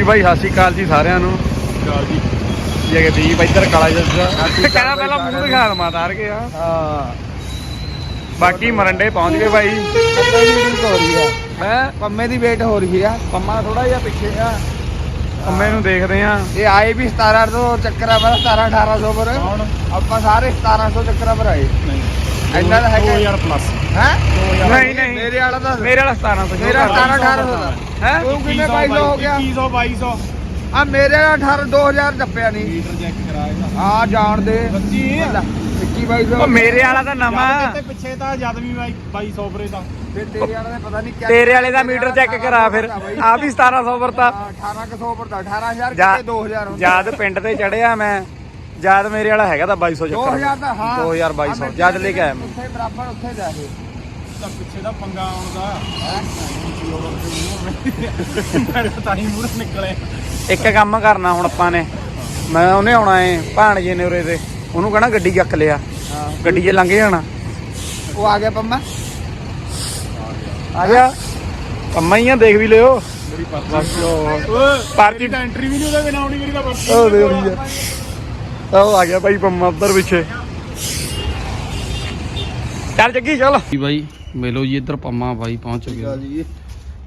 ਜੀ ਭਾਈ ਸਤਿ ਸ਼੍ਰੀ ਅਕਾਲ ਜੀ ਸਾਰਿਆਂ ਨੂੰ। ਚਾਲ ਜੀ। ਜਗਦੀਪ ਇੱਧਰ ਕਾਲਾ ਸ਼੍ਰੀ ਅਕਾਲ ਕਹਿੰਦਾ ਪਹਿਲਾਂ ਬਾਈ ਮੂੰਹ ਦਿਖਾ ਦਮਾ ਤਾਰ ਕੇ ਆ ਹਾਂ। ਬਾਕੀ ਮਰੰਡੇ ਪਹੁੰਚ ਗਏ ਹੋ ਰਹੀ ਆ। ਹੈ? ਪੰਮੇ ਦੀ ਵੇਟ ਹੋ ਰਹੀ ਆ। ਪੰਮਾ ਥੋੜਾ ਜਿਹਾ ਪਿੱਛੇ ਆ। ਪੰਮੇ ਨੂੰ ਦੇਖਦੇ ਆ ਇਹ ਆਏ ਵੀ 1700 ਚੱਕਰਾਂ ਪਰ 17 1800 ਪਰ। ਆਪਾਂ ਸਾਰੇ 1700 ਚੱਕਰਾਂ ਪਰ ਆਏ। ਨਹੀਂ। ਇੰਨਾ ਤਾਂ ਹੈਗਾ 2000 ਪਲੱਸ ਹੈ? ਨਹੀਂ ਨਹੀਂ। ਮੇਰੇ ਵਾਲਾ ਤਾਂ ਮੇਰੇ ਵਾਲਾ 1700 ਮੇਰਾ 17 1800 ਦਾ। ਹੈ? ਤੂੰ ਕਿੰਨੇ 2200 ਹੋ ਗਿਆ? 2100 2200 ਆ ਮੇਰੇ ਵਾਲਾ 18 2000 ਟੱਪਿਆ ਨਹੀਂ ਮੀਟਰ ਚੈੱਕ ਕਰਾਇਆ ਆ ਜਾਣ ਦੇ। ਸੱਚੀ 21 2200 ਉਹ ਮੇਰੇ ਵਾਲਾ ਤਾਂ ਨਵਾਂ। ਤੇ ਪਿੱਛੇ ਤਾਂ ਜਦ ਵੀ 2200 ਪਰੇ ਤਾਂ। ਫਿਰ ਤੇਰੇ ਵਾਲਾ ਦਾ ਪਤਾ ਨਹੀਂ ਕਿਆ ਤੇਰੇ ਵਾਲੇ ਦਾ ਮੀਟਰ ਚੈੱਕ ਕਰਾ ਫਿਰ। ਆ ਵੀ 1700 ਵਰਤਾ 1800 ਪਰ ਦਾ 18000 ਜਾ- ਕਿਤੇ 2000 ਹੁੰਦਾ। ਜਦ ਪਿੰਡ ਤੇ ਚੜਿਆ ਮੈਂ। ਜਦ ਮੇਰੇ ਵਾਲਾ ਹੈਗਾ ਤਾਂ 2200 ਚੱਕਰ 2000 ਦਾ ਹਾਂ। 2200 ਆ ਜਦ ਲੈ ਕੇ ਆਇਆ ਮੈਂ। ਉੱਥੇ ਬਰਾਬਰ ਉੱਥੇ ਜਾ ਕੇ। ਤਾਂ ਪਿੱਛੇ ਦਾ ਪੰਗਾ ਆਉਣ ਦਾ ਮੇਰੇ ਤਾਂ ਹੀ? ਮੂਹਰੇ ਨਿਕਲੇ ਇੱਕ ਕੰਮ ਕਰਨਾ ਹੁਣ ਆਪਾਂ ਨੇ। ਮੈਂ ਉਹਨੇ ਆਉਣਾ ਏ ਭਾਣਜੇ ਨੇ ਉਰੇ ਤੇ ਉਹਨੂੰ ਕਹਣਾ ਗੱਡੀ ਚੱਕ ਲਿਆ। ਹਾਂ। ਗੱਡੀ 'ਚ ਲੰਘ ਜਾਣਾ। ਉਹ ਆ ਗਿਆ ਪੰਮਾ। ਆ ਜਾ ਪੰਮਾ ਹੀ ਆ ਦੇਖ ਵੀ ਲਿਓ। ਮੇਰੀ ਓਏ, ਪਾਰਟੀ ਤਾਂ ਐਂਟਰੀ ਵੀ ਨਹੀਂ ਉਹਦੇ ਬਿਨਾਂ ਆਉਣੀ ਮੇਰੀ ਤਾਂ ਪਰਚੀ ਉਹ ਦੇ ਰਹੀ ਆ। ਉਹ ਆ ਗਿਆ ਭਾਈ ਪੰਮਾ ਉੱਧਰ ਪਿੱਛੇ। ਚੱਲ ਜੱਗੀ ਚੱਲ। ਜੀ ਭਾਈ ਮਿਲੋ ਜੀ ਇੱਧਰ ਪੰਮਾ ਭਾਈ ਪਹੁੰਚ ਗਿਆ ਜੀ।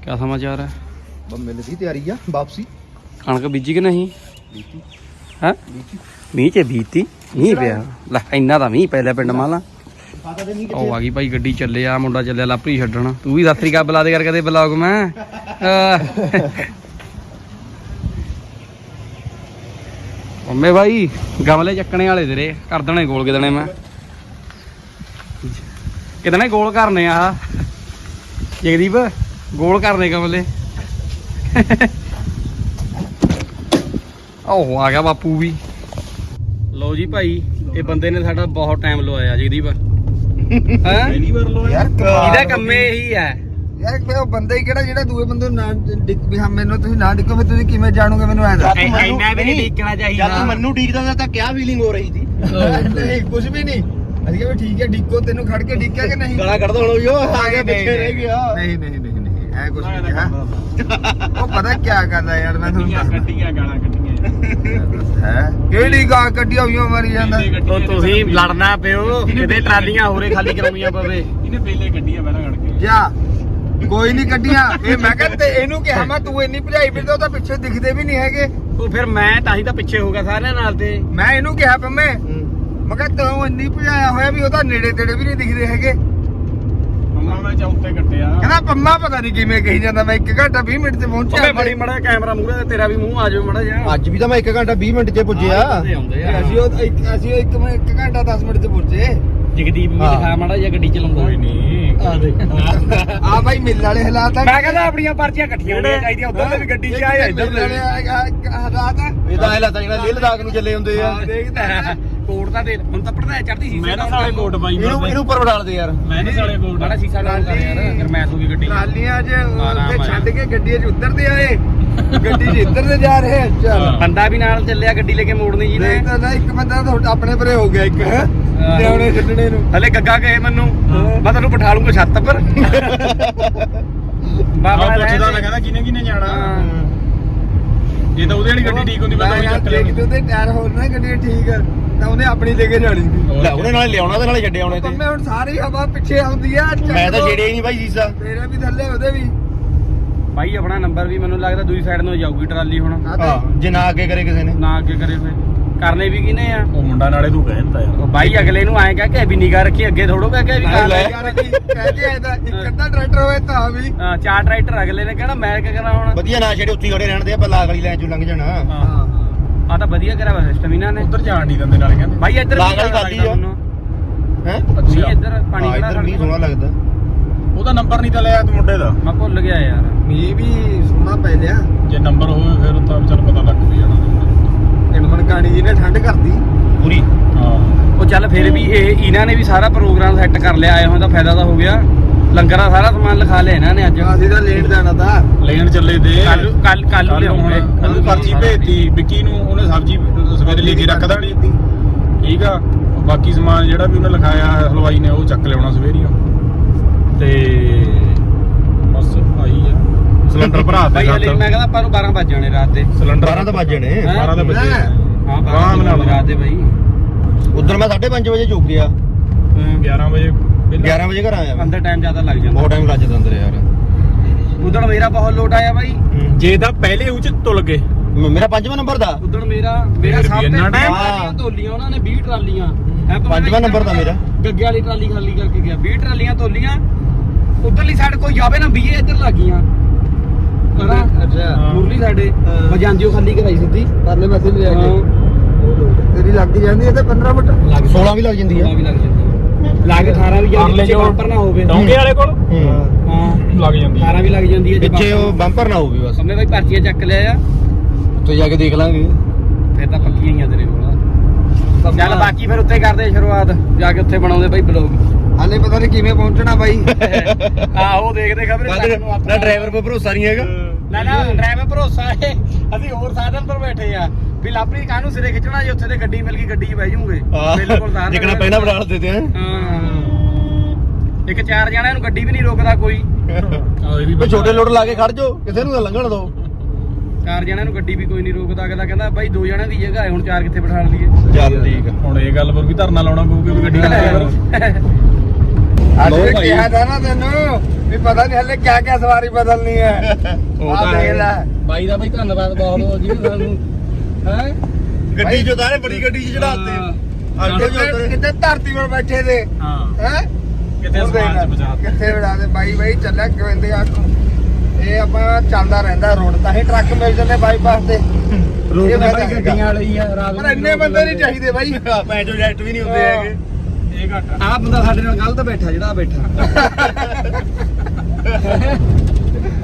ਕੀ ਸਮਾਚਾਰ ਹੈ? ਬੰਮੇ ਦੀ ਤਿਆਰੀ ਆ ਵਾਪਸੀ। ਕਣਕ ਬੀਜੀ ਕਿ ਨਹੀਂ? ਹੈ? ਮੀਂਹ ਚ ਬੀਤੀ ਮੀਂਹ ਪਿਆ। ਲੈ ਇੰਨਾ ਤਾਂ ਮੀਂਹ ਪਹਿਲੇ ਪਿੰਡ ਮਾਲਾ। ਪਤਾ ਨਹੀਂ ਉਹ ਆ ਗਈ ਭਾਈ ਗੱਡੀ ਚੱਲੇ ਆ ਮੁੰਡਾ ਚੱਲਿਆ ਲਾਪਰੀ ਛੱਡਣ। ਤੂੰ ਵੀ ਸਤਿ ਸ੍ਰੀ ਅਕਾਲ ਬੁਲਾ ਦੇ ਕਰ ਕਦੇ ਬਲੌਗ ਮੈਂ। ਮੰਮੇ ਭਾਈ ਗਮਲੇ ਚੱਕਣੇ ਵਾਲੇ ਤੇਰੇ ਕਰ ਦੇਣੇ ਗੋਲ ਕਿਦਣੇ ਮੈਂ। ਕਿਦਣੇ ਗੋਲ ਕਰਨੇ ਆ। ਜਗਦੀਪ ਗੋਲ ਕਰਨੇ ਗਮਲੇ। ਉਹ ਆ ਗਿਆ ਬਾਪੂ ਵੀ। ਲਓ ਜੀ ਭਾਈ ਇਹ ਬੰਦੇ ਨੇ ਸਾਡਾ ਬਹੁਤ ਟਾਈਮ ਲਵਾਇਆ ਜਗਦੀਪ। ਹੈ? ਪਹਿਲੀ ਵਾਰ ਲੋ ਯਾਰ ਇਹਦਾ ਕੰਮੇ ਇਹੀ ਹੈ। ਯਾਰ ਕੋਈ ਉਹ ਬੰਦਾ ਹੀ ਕਿਹੜਾ ਜਿਹੜਾ ਦੂਏ ਬੰਦੇ ਨੂੰ ਨਾ ਡਿੱਕ ਵੀ ਹਾਂ ਮੈਨੂੰ ਤੁਸੀਂ ਨਾ ਡਿੱਕੋ ਫਿਰ ਤੁਸੀਂ ਕਿਵੇਂ ਜਾਣੋਗੇ ਮੈਨੂੰ ਐਂ ਦੱਸ। ਇੰਨਾ ਵੀ ਨਹੀਂ ਡੀਕਣਾ ਚਾਹੀਦਾ। ਮੈਨੂੰ ਡਿੱਕਦਾ ਤਾਂ ਕਿਆ ਫੀਲਿੰਗ ਹੋ ਰਹੀ ਸੀ? ਨਹੀਂ ਕੁਝ ਵੀ ਨਹੀਂ। ਅਸੀਂ ਕਿਹਾ ਵੀ ਠੀਕ ਹੈ ਡਿੱਕੋ ਤੈਨੂੰ ਖੜ ਕੇ ਡਿੱਕਿਆ ਕਿ ਨਹੀਂ? ਗਾਲਾਂ ਕੱਢਦਾ ਹੁਣ ਉਹ ਆ ਗਿਆ ਪਿੱਛੇ ਰਹਿ ਗਿਆ। ਨਹੀਂ ਨਹੀਂ ਨਹੀਂ ਨਹੀਂ ਐ ਕੁਝ ਨਹੀਂ ਕਿਹਾ ਉਹ ਪਤਾ ਕਿਆ ਕਰਦਾ ਯਾਰ ਮੈਂ ਤੁਹਾਨੂੰ ਦੱਸਦਾ। ਕੱਢੀਆਂ ਗਾਲਾਂ ਕੱਢੀਆਂ। ਹੈ? ਕਿਹੜੀ ਗਾਲ ਕੱਢੀ ਹੋਈਆਂ ਮਾਰੀ ਜਾਂਦਾ। ਉਹ ਤੁਸੀਂ ਲੜਨਾ ਪਿਓ ਕਿਤੇ ਟਰਾਲੀਆਂ ਹੋਰੇ ਖਾਲੀ ਕਰਾਉਣੀਆਂ ਪਵੇ। ਇਹਨੇ ਪਹਿਲੇ ਕੱਢੀਆਂ ਪਹਿਲਾਂ ਕੱਢ ਕੇ? ਜਾ। ਕੋਈ ਨਹੀਂ ਕੱਢੀਆਂ। ਇਹ ਮੈਂ ਕਿਹਾ ਤੇ ਇਹਨੂੰ ਕਿਹਾ ਮੈਂ ਤੂੰ ਇੰਨੀ ਭਜਾਈ ਫਿਰਦਾ ਉਹ ਤਾਂ ਪਿੱਛੇ ਦਿਖਦੇ ਵੀ ਨਹੀਂ ਹੈਗੇ। ਉਹ ਫਿਰ ਮੈਂ ਤਾਂ ਹੀ ਤਾਂ ਪਿੱਛੇ ਹੋ ਗਿਆ ਸਾਰਿਆਂ ਨਾਲ ਤੇ। ਮੈਂ ਇਹਨੂੰ ਕਿਹਾ ਪੰਮੇ ਮੈਂ ਕਿਹਾ ਤੂੰ ਇੰਨੀ ਭਜਾਇਆ ਹੋਇਆ ਵੀ ਉਹ ਤਾਂ ਨੇੜੇ ਤੇੜੇ ਵੀ ਨਹੀਂ ਦਿਖਦੇ ਹੈਗੇ। ਮੰਮਾ ਮੈਂ ਚੌਥੇ ਕੱਟਿਆ। ਕਹਿੰਦਾ ਪੰਮਾ ਪਤਾ ਨਹੀਂ ਕਿਵੇਂ ਕਹੀ ਜਾਂਦਾ ਮੈਂ 1 ਘੰਟਾ 20 ਮਿੰਟ ਤੇ ਪਹੁੰਚਿਆ ਬੜੀ ਮੜਾ ਕੈਮਰਾ ਮੂਹਰੇ ਤੇ ਤੇਰਾ ਵੀ ਮੂੰਹ ਆ ਜਾਵੇ ਮੜਾ ਜਾ ਅੱਜ ਵੀ ਤਾਂ ਮੈਂ 1 ਘੰਟਾ 20 ਮਿੰਟ 'ਚ ਪੁੱਜਿਆ ਅਸੀਂ ਉਹ ਇੱਕ- ਅਸੀਂ ਉਹ ਇੱਕ ਮੈਂ 1 ਘੰਟਾ 10 ਮਿੰਟ 'ਚ ਪਹੁੰਚੇ। ਜਗਦੀਪ ਵੀ ਹਾਂ। ਦਿਖਾ ਮੜਾ ਜਾਂ ਗੱਡੀ ਚਲਾਉਂਦਾ। ਕੋਈ ਨਹੀਂ। ਆ ਦੇ ਆ ਬਾਈ ਮਿਲ ਵਾਲੇ ਹਾਲਾਤ ਆ। ਮੈਂ ਕਹਿੰਦਾ ਆਪਣੀਆਂ ਪਰਚੀਆਂ ਇਕੱਠੀਆਂ ਹੋਣੀਆਂ ਚਾਹੀਦੀਆਂ ਉਧਰ ਦੇ ਵੀ ਗੱਡੀ 'ਚ ਆਏ ਇੱਧਰ ਦੇ ਵੀ। ਹਾਲਾਤ ਆ। ਇਹ ਤਾਂ ਐ ਲੱਗਦਾ ਜਿਹੜਾ ਲੇਹ ਲਦਾਖ ਨੂੰ ਚੱਲੇ ਹੁੰਦੇ ਹਾਂ ਦੇਖਦਾ ਕੋਟ ਤਾਂ ਦੇ ਹੁਣ ਤਾਂ ਪੜਦਾ ਚੜਦੀ ਸੀ। ਮੈਂ ਤਾਂ ਸਾਲੇ ਕੋਟ ਪਾਈ ਇਹਨੂੰ ਇਹਨੂੰ ਉੱਪਰ ਉਡਾਲਦੇ ਯਾਰ। ਮੈਂ ਨਹੀਂ ਸਾਲੇ ਕੋਟ ਬੜਾ ਸੀਸਾ ਲਾ ਕਰ ਯਾਰ ਗਰਮੈਸ ਹੋ ਗਈ ਗੱਡੀ ਟਰਾਲੀਆਂ 'ਚ ਆਰਾਮ ਉੱਥੇ। ਛੱਡ ਕੇ ਗੱਡੀਆਂ 'ਚ ਉੱਧਰ ਤੇ ਆਏ। ਗੱਡੀ 'ਚ ਇੱਧਰ ਤੇ ਜਾ ਰਹੇ ਆ। ਚੱਲ। ਹਾਂ। ਬੰਦਾ ਵੀ ਨਾਲ ਚੱਲਿਆ ਗੱਡੀ ਲੈ ਕੇ ਮੋੜਨੀ ਜੀ ਨੇ। ਦੇਖ ਤਾਂ ਨਾ ਇੱਕ ਬੰਦਾ ਤੁਹਾਡਾ ਆਪਣੇ ਪਰੇ ਹੋ ਗਿਆ ਇੱਕ। ਲਿਆਉਣੇ ਛੱਡਣੇ ਨੂੰ। ਹਲੇ ਗੱਗਾ ਕਹੇ ਮੈਨੂੰ। ਮੈਂ ਤੈਨੂੰ ਬਿਠਾ ਲੂੰਗਾ ਛੱਤ ਪਰ। ਬਾਬਾ ਰਹਿਣ ਪੁੱਛਦਾ ਦੇ। ਤਾਂ ਕਹਿੰਦਾ ਕਿਨੇ ਕਿਨੇ ਜਾਣਾ। ਜੇ ਤਾਂ ਉਹਦੇ ਵਾਲੀ ਗੱਡੀ ਠੀਕ ਹੁੰਦੀ ਮੈਂ ਤਾਂ ਉਹੀ ਚੱਕ ਦੇਖ ਲੈਣੀ ਤੂੰ ਤੇ ਟਾਇਰ ਹੋਰ ਨਾ ਗੱਡੀ ਠੀਕ ਤਾਂ ਉਹਨੇ ਆਪਣੀ ਲੈ ਕੇ ਜਾਣੀ ਸੀ। ਲੈ ਉਹਨੇ ਨਾਲੇ ਲਿਆਉਣਾ ਤੇ ਨਾਲੇ ਛੱਡੇ ਆਉਣੇ ਪੰਮੇ ਹੁਣ ਸਾਰੀ ਹਵਾ ਪਿੱਛੇ ਆਉਂਦੀ ਆ ਚੱਕ ਮੈਂ ਤਾਂ ਲਓ। ਛੇੜਿਆ ਹੀ ਨਹੀਂ ਭਾਈ ਸੀਸਾ। ਤੇਰੇ ਵੀ ਥੱਲੇ ਉਹਦੇ ਵੀ। ਭਾਈ ਆਪਣਾ ਨੰਬਰ ਵੀ ਮੈਨੂੰ ਲੱਗਦਾ ਦੂਜੀ ਸਾਈਡ ਨੂੰ ਜਾਊਗੀ ਟਰਾਲੀ ਹੁਣ। ਤੇ ਹਾਂ ਜੇ ਨਾ ਅੱਗੇ ਕਰੇ ਕਿਸੇ ਨੇ। ਨਾ ਅੱਗੇ ਕਰੇ ਫੇ ਕਰਨੇ ਵੀ ਕਿਨੇ ਆ? ਉਹ ਮੁੰਡਾ ਨਾਲੇ ਤੂੰ ਕਹਿੰਦਾ ਯਾਰ। ਉਹ ਬਾਈ ਅਗਲੇ ਨੂੰ ਆਏ ਕਹਿ ਕੇ ਵੀ ਨਿਗਾਹ ਰੱਖੀ ਅੱਗੇ ਥੋੜੋ ਕਹਿ ਕੇ ਵੀ ਕਰ ਲੈ। ਯਾਰ ਕੀ ਕਹਿ ਕੇ ਆਇਦਾ ਇੱਕ ਅੱਧਾ ਟਰੈਕਟਰ ਹੋਏ ਤਾਂ ਵੀ। ਹਾਂ, ਚਾਰ ਟਰੈਕਟਰ ਅਗਲੇ ਨੇ ਕਹਿਣਾ ਮੈਂ ਕੀ ਕਰਾਂ ਹੁਣ? ਵਧੀਆ ਨਾ ਛੇੜੇ ਉੱਥੇ ਖੜੇ ਰਹਿਣ ਦੇ ਆਪਾਂ ਲਾਗ ਵਾਲੀ ਲਾਈਨ ਚੋਂ ਲੰਘ ਜਾਣਾ। ਆ ਤਾਂ ਵਧੀਆ ਕਰਿਆ ਵਾ ਸਿਸਟਮ ਇਹਨਾਂ ਨੇ। ਉੱਧਰ ਜਾਣ ਨਹੀਂ ਦਿੰਦੇ ਨਾਲੇ ਕਹਿੰਦੇ। ਭਾਈ ਇੱਧਰ ਲਾਗ ਵਾਲੀ ਆ। ਹੈ? ਮੀਂਹ ਇੱਧਰ ਪਾਣੀ ਹਾਂ ਖੜਾ ਇੱਧਰ ਨਹੀਂ ਸੋਹਣਾ ਲੱਗਦਾ। ਉਹਦਾ ਨੰਬਰ ਨਹੀਂ ਤਾਂ ਲਿਆ ਤੂੰ ਮੁੰਡੇ ਦਾ। ਮੈਂ ਭੁੱਲ ਗਿਆ ਯਾਰ। ਮੀਂਹ ਵੀ ਸੋਹਣਾ ਪੈ ਲਿਆ। ਜੇ ਨੰਬਰ ਹੋਵੇ ਫਿਰ ਤਾਂ ਚੱਲ ਪਤਾ ਲੱਗ ਵੀ ਜਾਣਾ। ਇਨਮਨ ਕਾਣੀ ਜੀ ਨੇ ਠੰਡ ਕਰਦੀ। ਪੂਰੀ। ਹਾਂ। ਉਹ ਚੱਲ ਫਿਰ ਵੀ ਇਹ ਇਹਨਾਂ ਨੇ ਵੀ ਸਾਰਾ ਪ੍ਰੋਗਰਾਮ ਸੈੱਟ ਕਰ ਲਿਆ ਆਏ ਹੋਏ ਤਾਂ ਫਾਇਦਾ ਤਾਂ ਹੋ ਗਿਆ। ਲੰਗਰ ਦਾ ਸਾਰਾ ਸਮਾਨ ਲਿਖਾ ਲਿਆ ਇਹਨਾਂ ਨੇ ਅੱਜ। ਅਸੀਂ ਤਾਂ ਲੇਟ ਜਾਣਾ ਤਾਂ। ਲੈਣ ਚੱਲੇ ਤੇ ਕੱਲ ਕੱਲ ਕੱਲ ਕੱਲ ਨੂੰ ਹੁਣ ਲਿਆਉਂਗੇ ਉਹਨੂੰ ਪਰਚੀ ਭੇਜਤੀ। ਵਿੱਕੀ ਨੂੰ ਉਹਨੇ ਸਬਜ਼ੀ ਸਵੇਰੇ ਲੈ ਕੇ ਰੱਖ ਦੇਣੀ ਠੀਕ ਆ। ਬਾਕੀ ਸਮਾਨ ਜਿਹੜਾ ਵੀ ਉਹਨੇ ਲਿਖਾਇਆ ਹਲਵਾਈ ਨੇ ਉਹ ਚੱਕ ਲਿਆਉਣਾ ਸਵੇਰੀਓ ਤੇ ਬਸ। ਸਿਲੰਡਰ ਭਰਾ ਭਾਈ ਦੇ ਹਲੇ ਮੈਂ ਕਹਿੰਦਾ ਆਪਾਂ ਨੂੰ 12 ਵੱਜ ਜਾਣੇ ਰਾਤ ਦੇ। ਸਿਲੰਡਰ 12 ਤਾਂ ਵੱਜ ਜਾਣੇ। ਹੈਂ? 12 ਦਾ ਵਜੇ। ਹਾਂ ਆਰਾਮ 12 ਨਾਲ। ਰਾਤ ਦੇ ਭਾਈ ਉਧਰ ਮੈਂ 5:30 ਵਜੇ ਚੁੱਕ ਗਿਆ। 11 ਵਜੇ ਵਿਹਲਾ। 11 ਵਜੇ ਘਰ ਆਇਆ। ਮੈਂ ਅੰਦਰ ਟਾਈਮ ਜ਼ਿਆਦਾ ਲੱਗ ਬਹੁਤ ਜਾਂਦਾ ਟਾਈਮ ਲੱਗ ਜਾਂਦਾ ਅੰਦਰ ਯਾਰ। ਉਦੋਂ ਮੇਰਾ ਬਹੁਤ ਲੋਟ ਆਇਆ ਭਾਈ ਜੇ ਤਾਂ ਪਹਿਲੇ ਉੱਚ ਤੁਲ ਗਏ। ਮ- ਮੇਰਾ ਪੰਜਵਾਂ ਨੰਬਰ ਦਾ। ਉਦੋਂ ਮੇਰਾ ਮੇਰਾ ਫਿਰ ਸਭ ਵੀ ਤੋਂ ਇੰਨਾ ਤੋਲੀਆਂ ਉਹਨਾਂ ਨੇ 20 ਟਰਾਲੀਆਂ। ਹੈਂ ਭਾਵੇਂ ਪੰਜਵਾਂ ਨੰਬਰ ਦਾ ਮੇਰਾ। ਗੱਗੇ ਵਾਲੀ ਟਰਾਲੀ ਖਾਲੀ ਕਰਕੇ ਗਿਆ। 20 ਟਰਾਲੀਆਂ ਤੋਲੀਆਂ। ਉਧਰਲੀ ਸਾਈਡ ਕੋਈ ਜਾਵੇ ਨਾ 20 ਇੱਧਰ ਲੱਗੀਆਂ ਕਰਾਂ ਅੱਛਾ। ਮੁਰਲੀ ਸਾਡੇ ਹਾਂ। ਮੈਂ ਜਾਂਦੀ ਉਹ ਖਾਲੀ ਕਰਾਈ ਸਿੱਧੀ। ਪਰਲੇ ਪਾਸੇ ਵੀ ਹਾਂ, ਤੇਰੀ ਲੱਗਦੀ ਜਾਂਦੀ ਹੈ ਤੇ 15 ਮਿੰਟ ਲੱਗ 16 ਵੀ ਲੱਗ ਜਾਂਦੀ ਵੀ ਲੱਗ ਜਾਂਦੀ ਲੱਗ 18 ਵੀ ਜਾਂਦੀ ਅਗਲੇ ਪਿੱਛੇ ਜੋ ਬੰਪਰ ਨਾ ਹੋਵੇ। ਡੌਂਗੇ ਵਾਲੇ ਕੋਲ? ਹੂੰ। ਹਾਂ। ਲੱਗ ਜਾਂਦੀ 18 ਵੀ ਲੱਗ ਜਾਂਦੀ ਹੈ ਜੇ ਪਿੱਛੇ ਉਹ ਬੰਪਰ ਨਾ ਹੋਵੇ ਬਸ। ਸਮੇਂ ਭਾਈ ਪਰਚੀਆਂ ਚੱਕ ਲਿਆ ਆ। ਉੱਥੇ ਜਾ ਕੇ ਦੇਖ ਲਾਂਗੇ। ਫਿਰ ਤਾਂ ਪੱਕੀਆਂ ਹੀ ਆ ਤੇਰੇ ਕੋਲ। ਚੱਲ ਬਾਕੀ ਫਿਰ ਉੱਥੇ ਕਰਦੇ ਸ਼ੁਰੂਆਤ। ਜਾ ਕੇ ਉੱਥੇ ਬਣਾਉਂਦੇ ਭਾਈ ਬਲੌਗ ਹਾਲੇ ਪਤਾ ਨਹੀਂ ਕਿਵੇਂ ਪਹੁੰਚਣਾ ਬਾਈ। ਆਹੋ ਦੇਖਦੇ ਖਬਰ ਨਾ ਡਰਾਈਵਰ 'ਤੇ ਭਰੋਸਾ ਨਹੀਂ ਹੈਗਾ। ਨਾ ਨਾ ਡਰਾਈਵਰ ਭਰੋਸਾ ਹੈ। ਅਸੀਂ ਹੋਰ ਸਾਧਨ ਪਰ ਬੈਠੇ ਆ ਵੀ ਲਾਪਰੀ ਕਾਹਨੂੰ ਸਿਰੇ ਖਿੱਚਣਾ ਜੇ ਉੱਥੇ ਤੇ ਗੱਡੀ ਮਿਲ ਗਈ ਗੱਡੀ 'ਚ ਬਹਿ ਜਾਊਂਗੇ। ਬਿਲਕੁਲ ਸਾਰ ਜਿਕਣਾ ਪਹਿਲਾਂ ਬਣਾ ਦਿੰਦੇ ਆ। ਹਾਂ। ਇੱਕ ਚਾਰ ਜਣਿਆਂ ਨੂੰ ਗੱਡੀ ਵੀ ਨਹੀਂ ਰੋਕਦਾ ਕੋਈ। ਆਹ ਇਹ ਵੀ ਵੀ ਛੋਟੇ ਲੋਡ ਲਾ ਕੇ ਖੜ ਜਾਓ ਕਿਸੇ ਨੂੰ ਨਾ ਲੰਘਣ ਦਿਓ। ਚਾਰ ਜਣਿਆਂ ਨੂੰ ਗੱਡੀ ਵੀ ਕੋਈ ਨਹੀਂ ਰੋਕਦਾ ਅਗਲਾ ਕਹਿੰਦਾ ਬਾਈ ਦੋ ਜਣਿਆਂ ਦੀ ਜਗ੍ਹਾ ਹੈ ਹੁਣ ਚਾਰ ਕਿੱਥੇ ਬਿਠਾ ਲਈਏ? ਚੱਲ ਠੀਕ ਹੁਣ ਇਹ ਗੱਲ ਪਰ ਵੀ ਧਰਨਾ ਲਾਉਣਾ ਪਊਗਾ ਵੀ ਗੱਡੀ ਕਿੱਥੇ ਕਰੋ ਅੱਜ ਲਓ ਵੀ ਭਾਈ। ਕਿਹਾ था ਨਾ ਤੈਨੂੰ ਵੀ ਪਤਾ ਨਹੀਂ ਹਲੇ ਕਿਆ ਕਿਆ ਸਵਾਰੀ ਬਦਲਣੀ ਹੈ। ਉਹ ਆਹ ਤਾਂ ਦੇਖ ਹੈ। ਲੈ। ਬਾਈ ਦਾ ਬਾਈ ਧੰਨਵਾਦ ਬਹੁਤ ਹੋ ਜੀ ਸਾਨੂੰ। ਹੈ? ਗੱਡੀ ਚ ਉਤਾਰੇ ਬੜੀ ਗੱਡੀ ਚ ਚੜਾਤੇ ਆਟੋ ਚ ਉਤਰੇ? ਕਿਤੇ ਧਰਤੀ 'ਤੇ ਬੈਠੇ ਦੇ? ਹਾਂ। ਹੈ? ਕਿਤੇ ਸਮਾਨ ਚ ਬਚਾ ਕਿੱਥੇ ਵਿੜਾ ਦੇ? ਬਾਈ ਬਾਈ ਚੱਲਿਆ ਕਿਵੇਂ ਆ ਇਹ ਆਪਾਂ ਚੱਲਦਾ ਰਹਿੰਦਾ ਰੋਡ ਤਾਂ ਹੀ ਟਰੱਕ ਮਿਲ ਜਾਂਦੇ ਬਾਈਪਾਸ ਤੇ। ਇਹ ਫਾਇਦਾ ਹੈਗਾ। ਵਾਲੀ ਆ ਰਾਤ ਪਰ ਇੰਨੇ ਬੰਦੇ ਨਹੀਂ ਚਾਹੀਦੇ ਬਾਈ। ਪੈਂਚੋ ਜੈਟ ਵੀ ਨਹੀਂ ਹੁੰਦੇ ਹੈਗੇ। ਇਹ ਘੱਟ ਬੰਦਾ ਸਾਡੇ ਨਾਲ ਗਲਤ ਬੈਠਾ ਜਿਹੜਾ ਬੈਠਾ।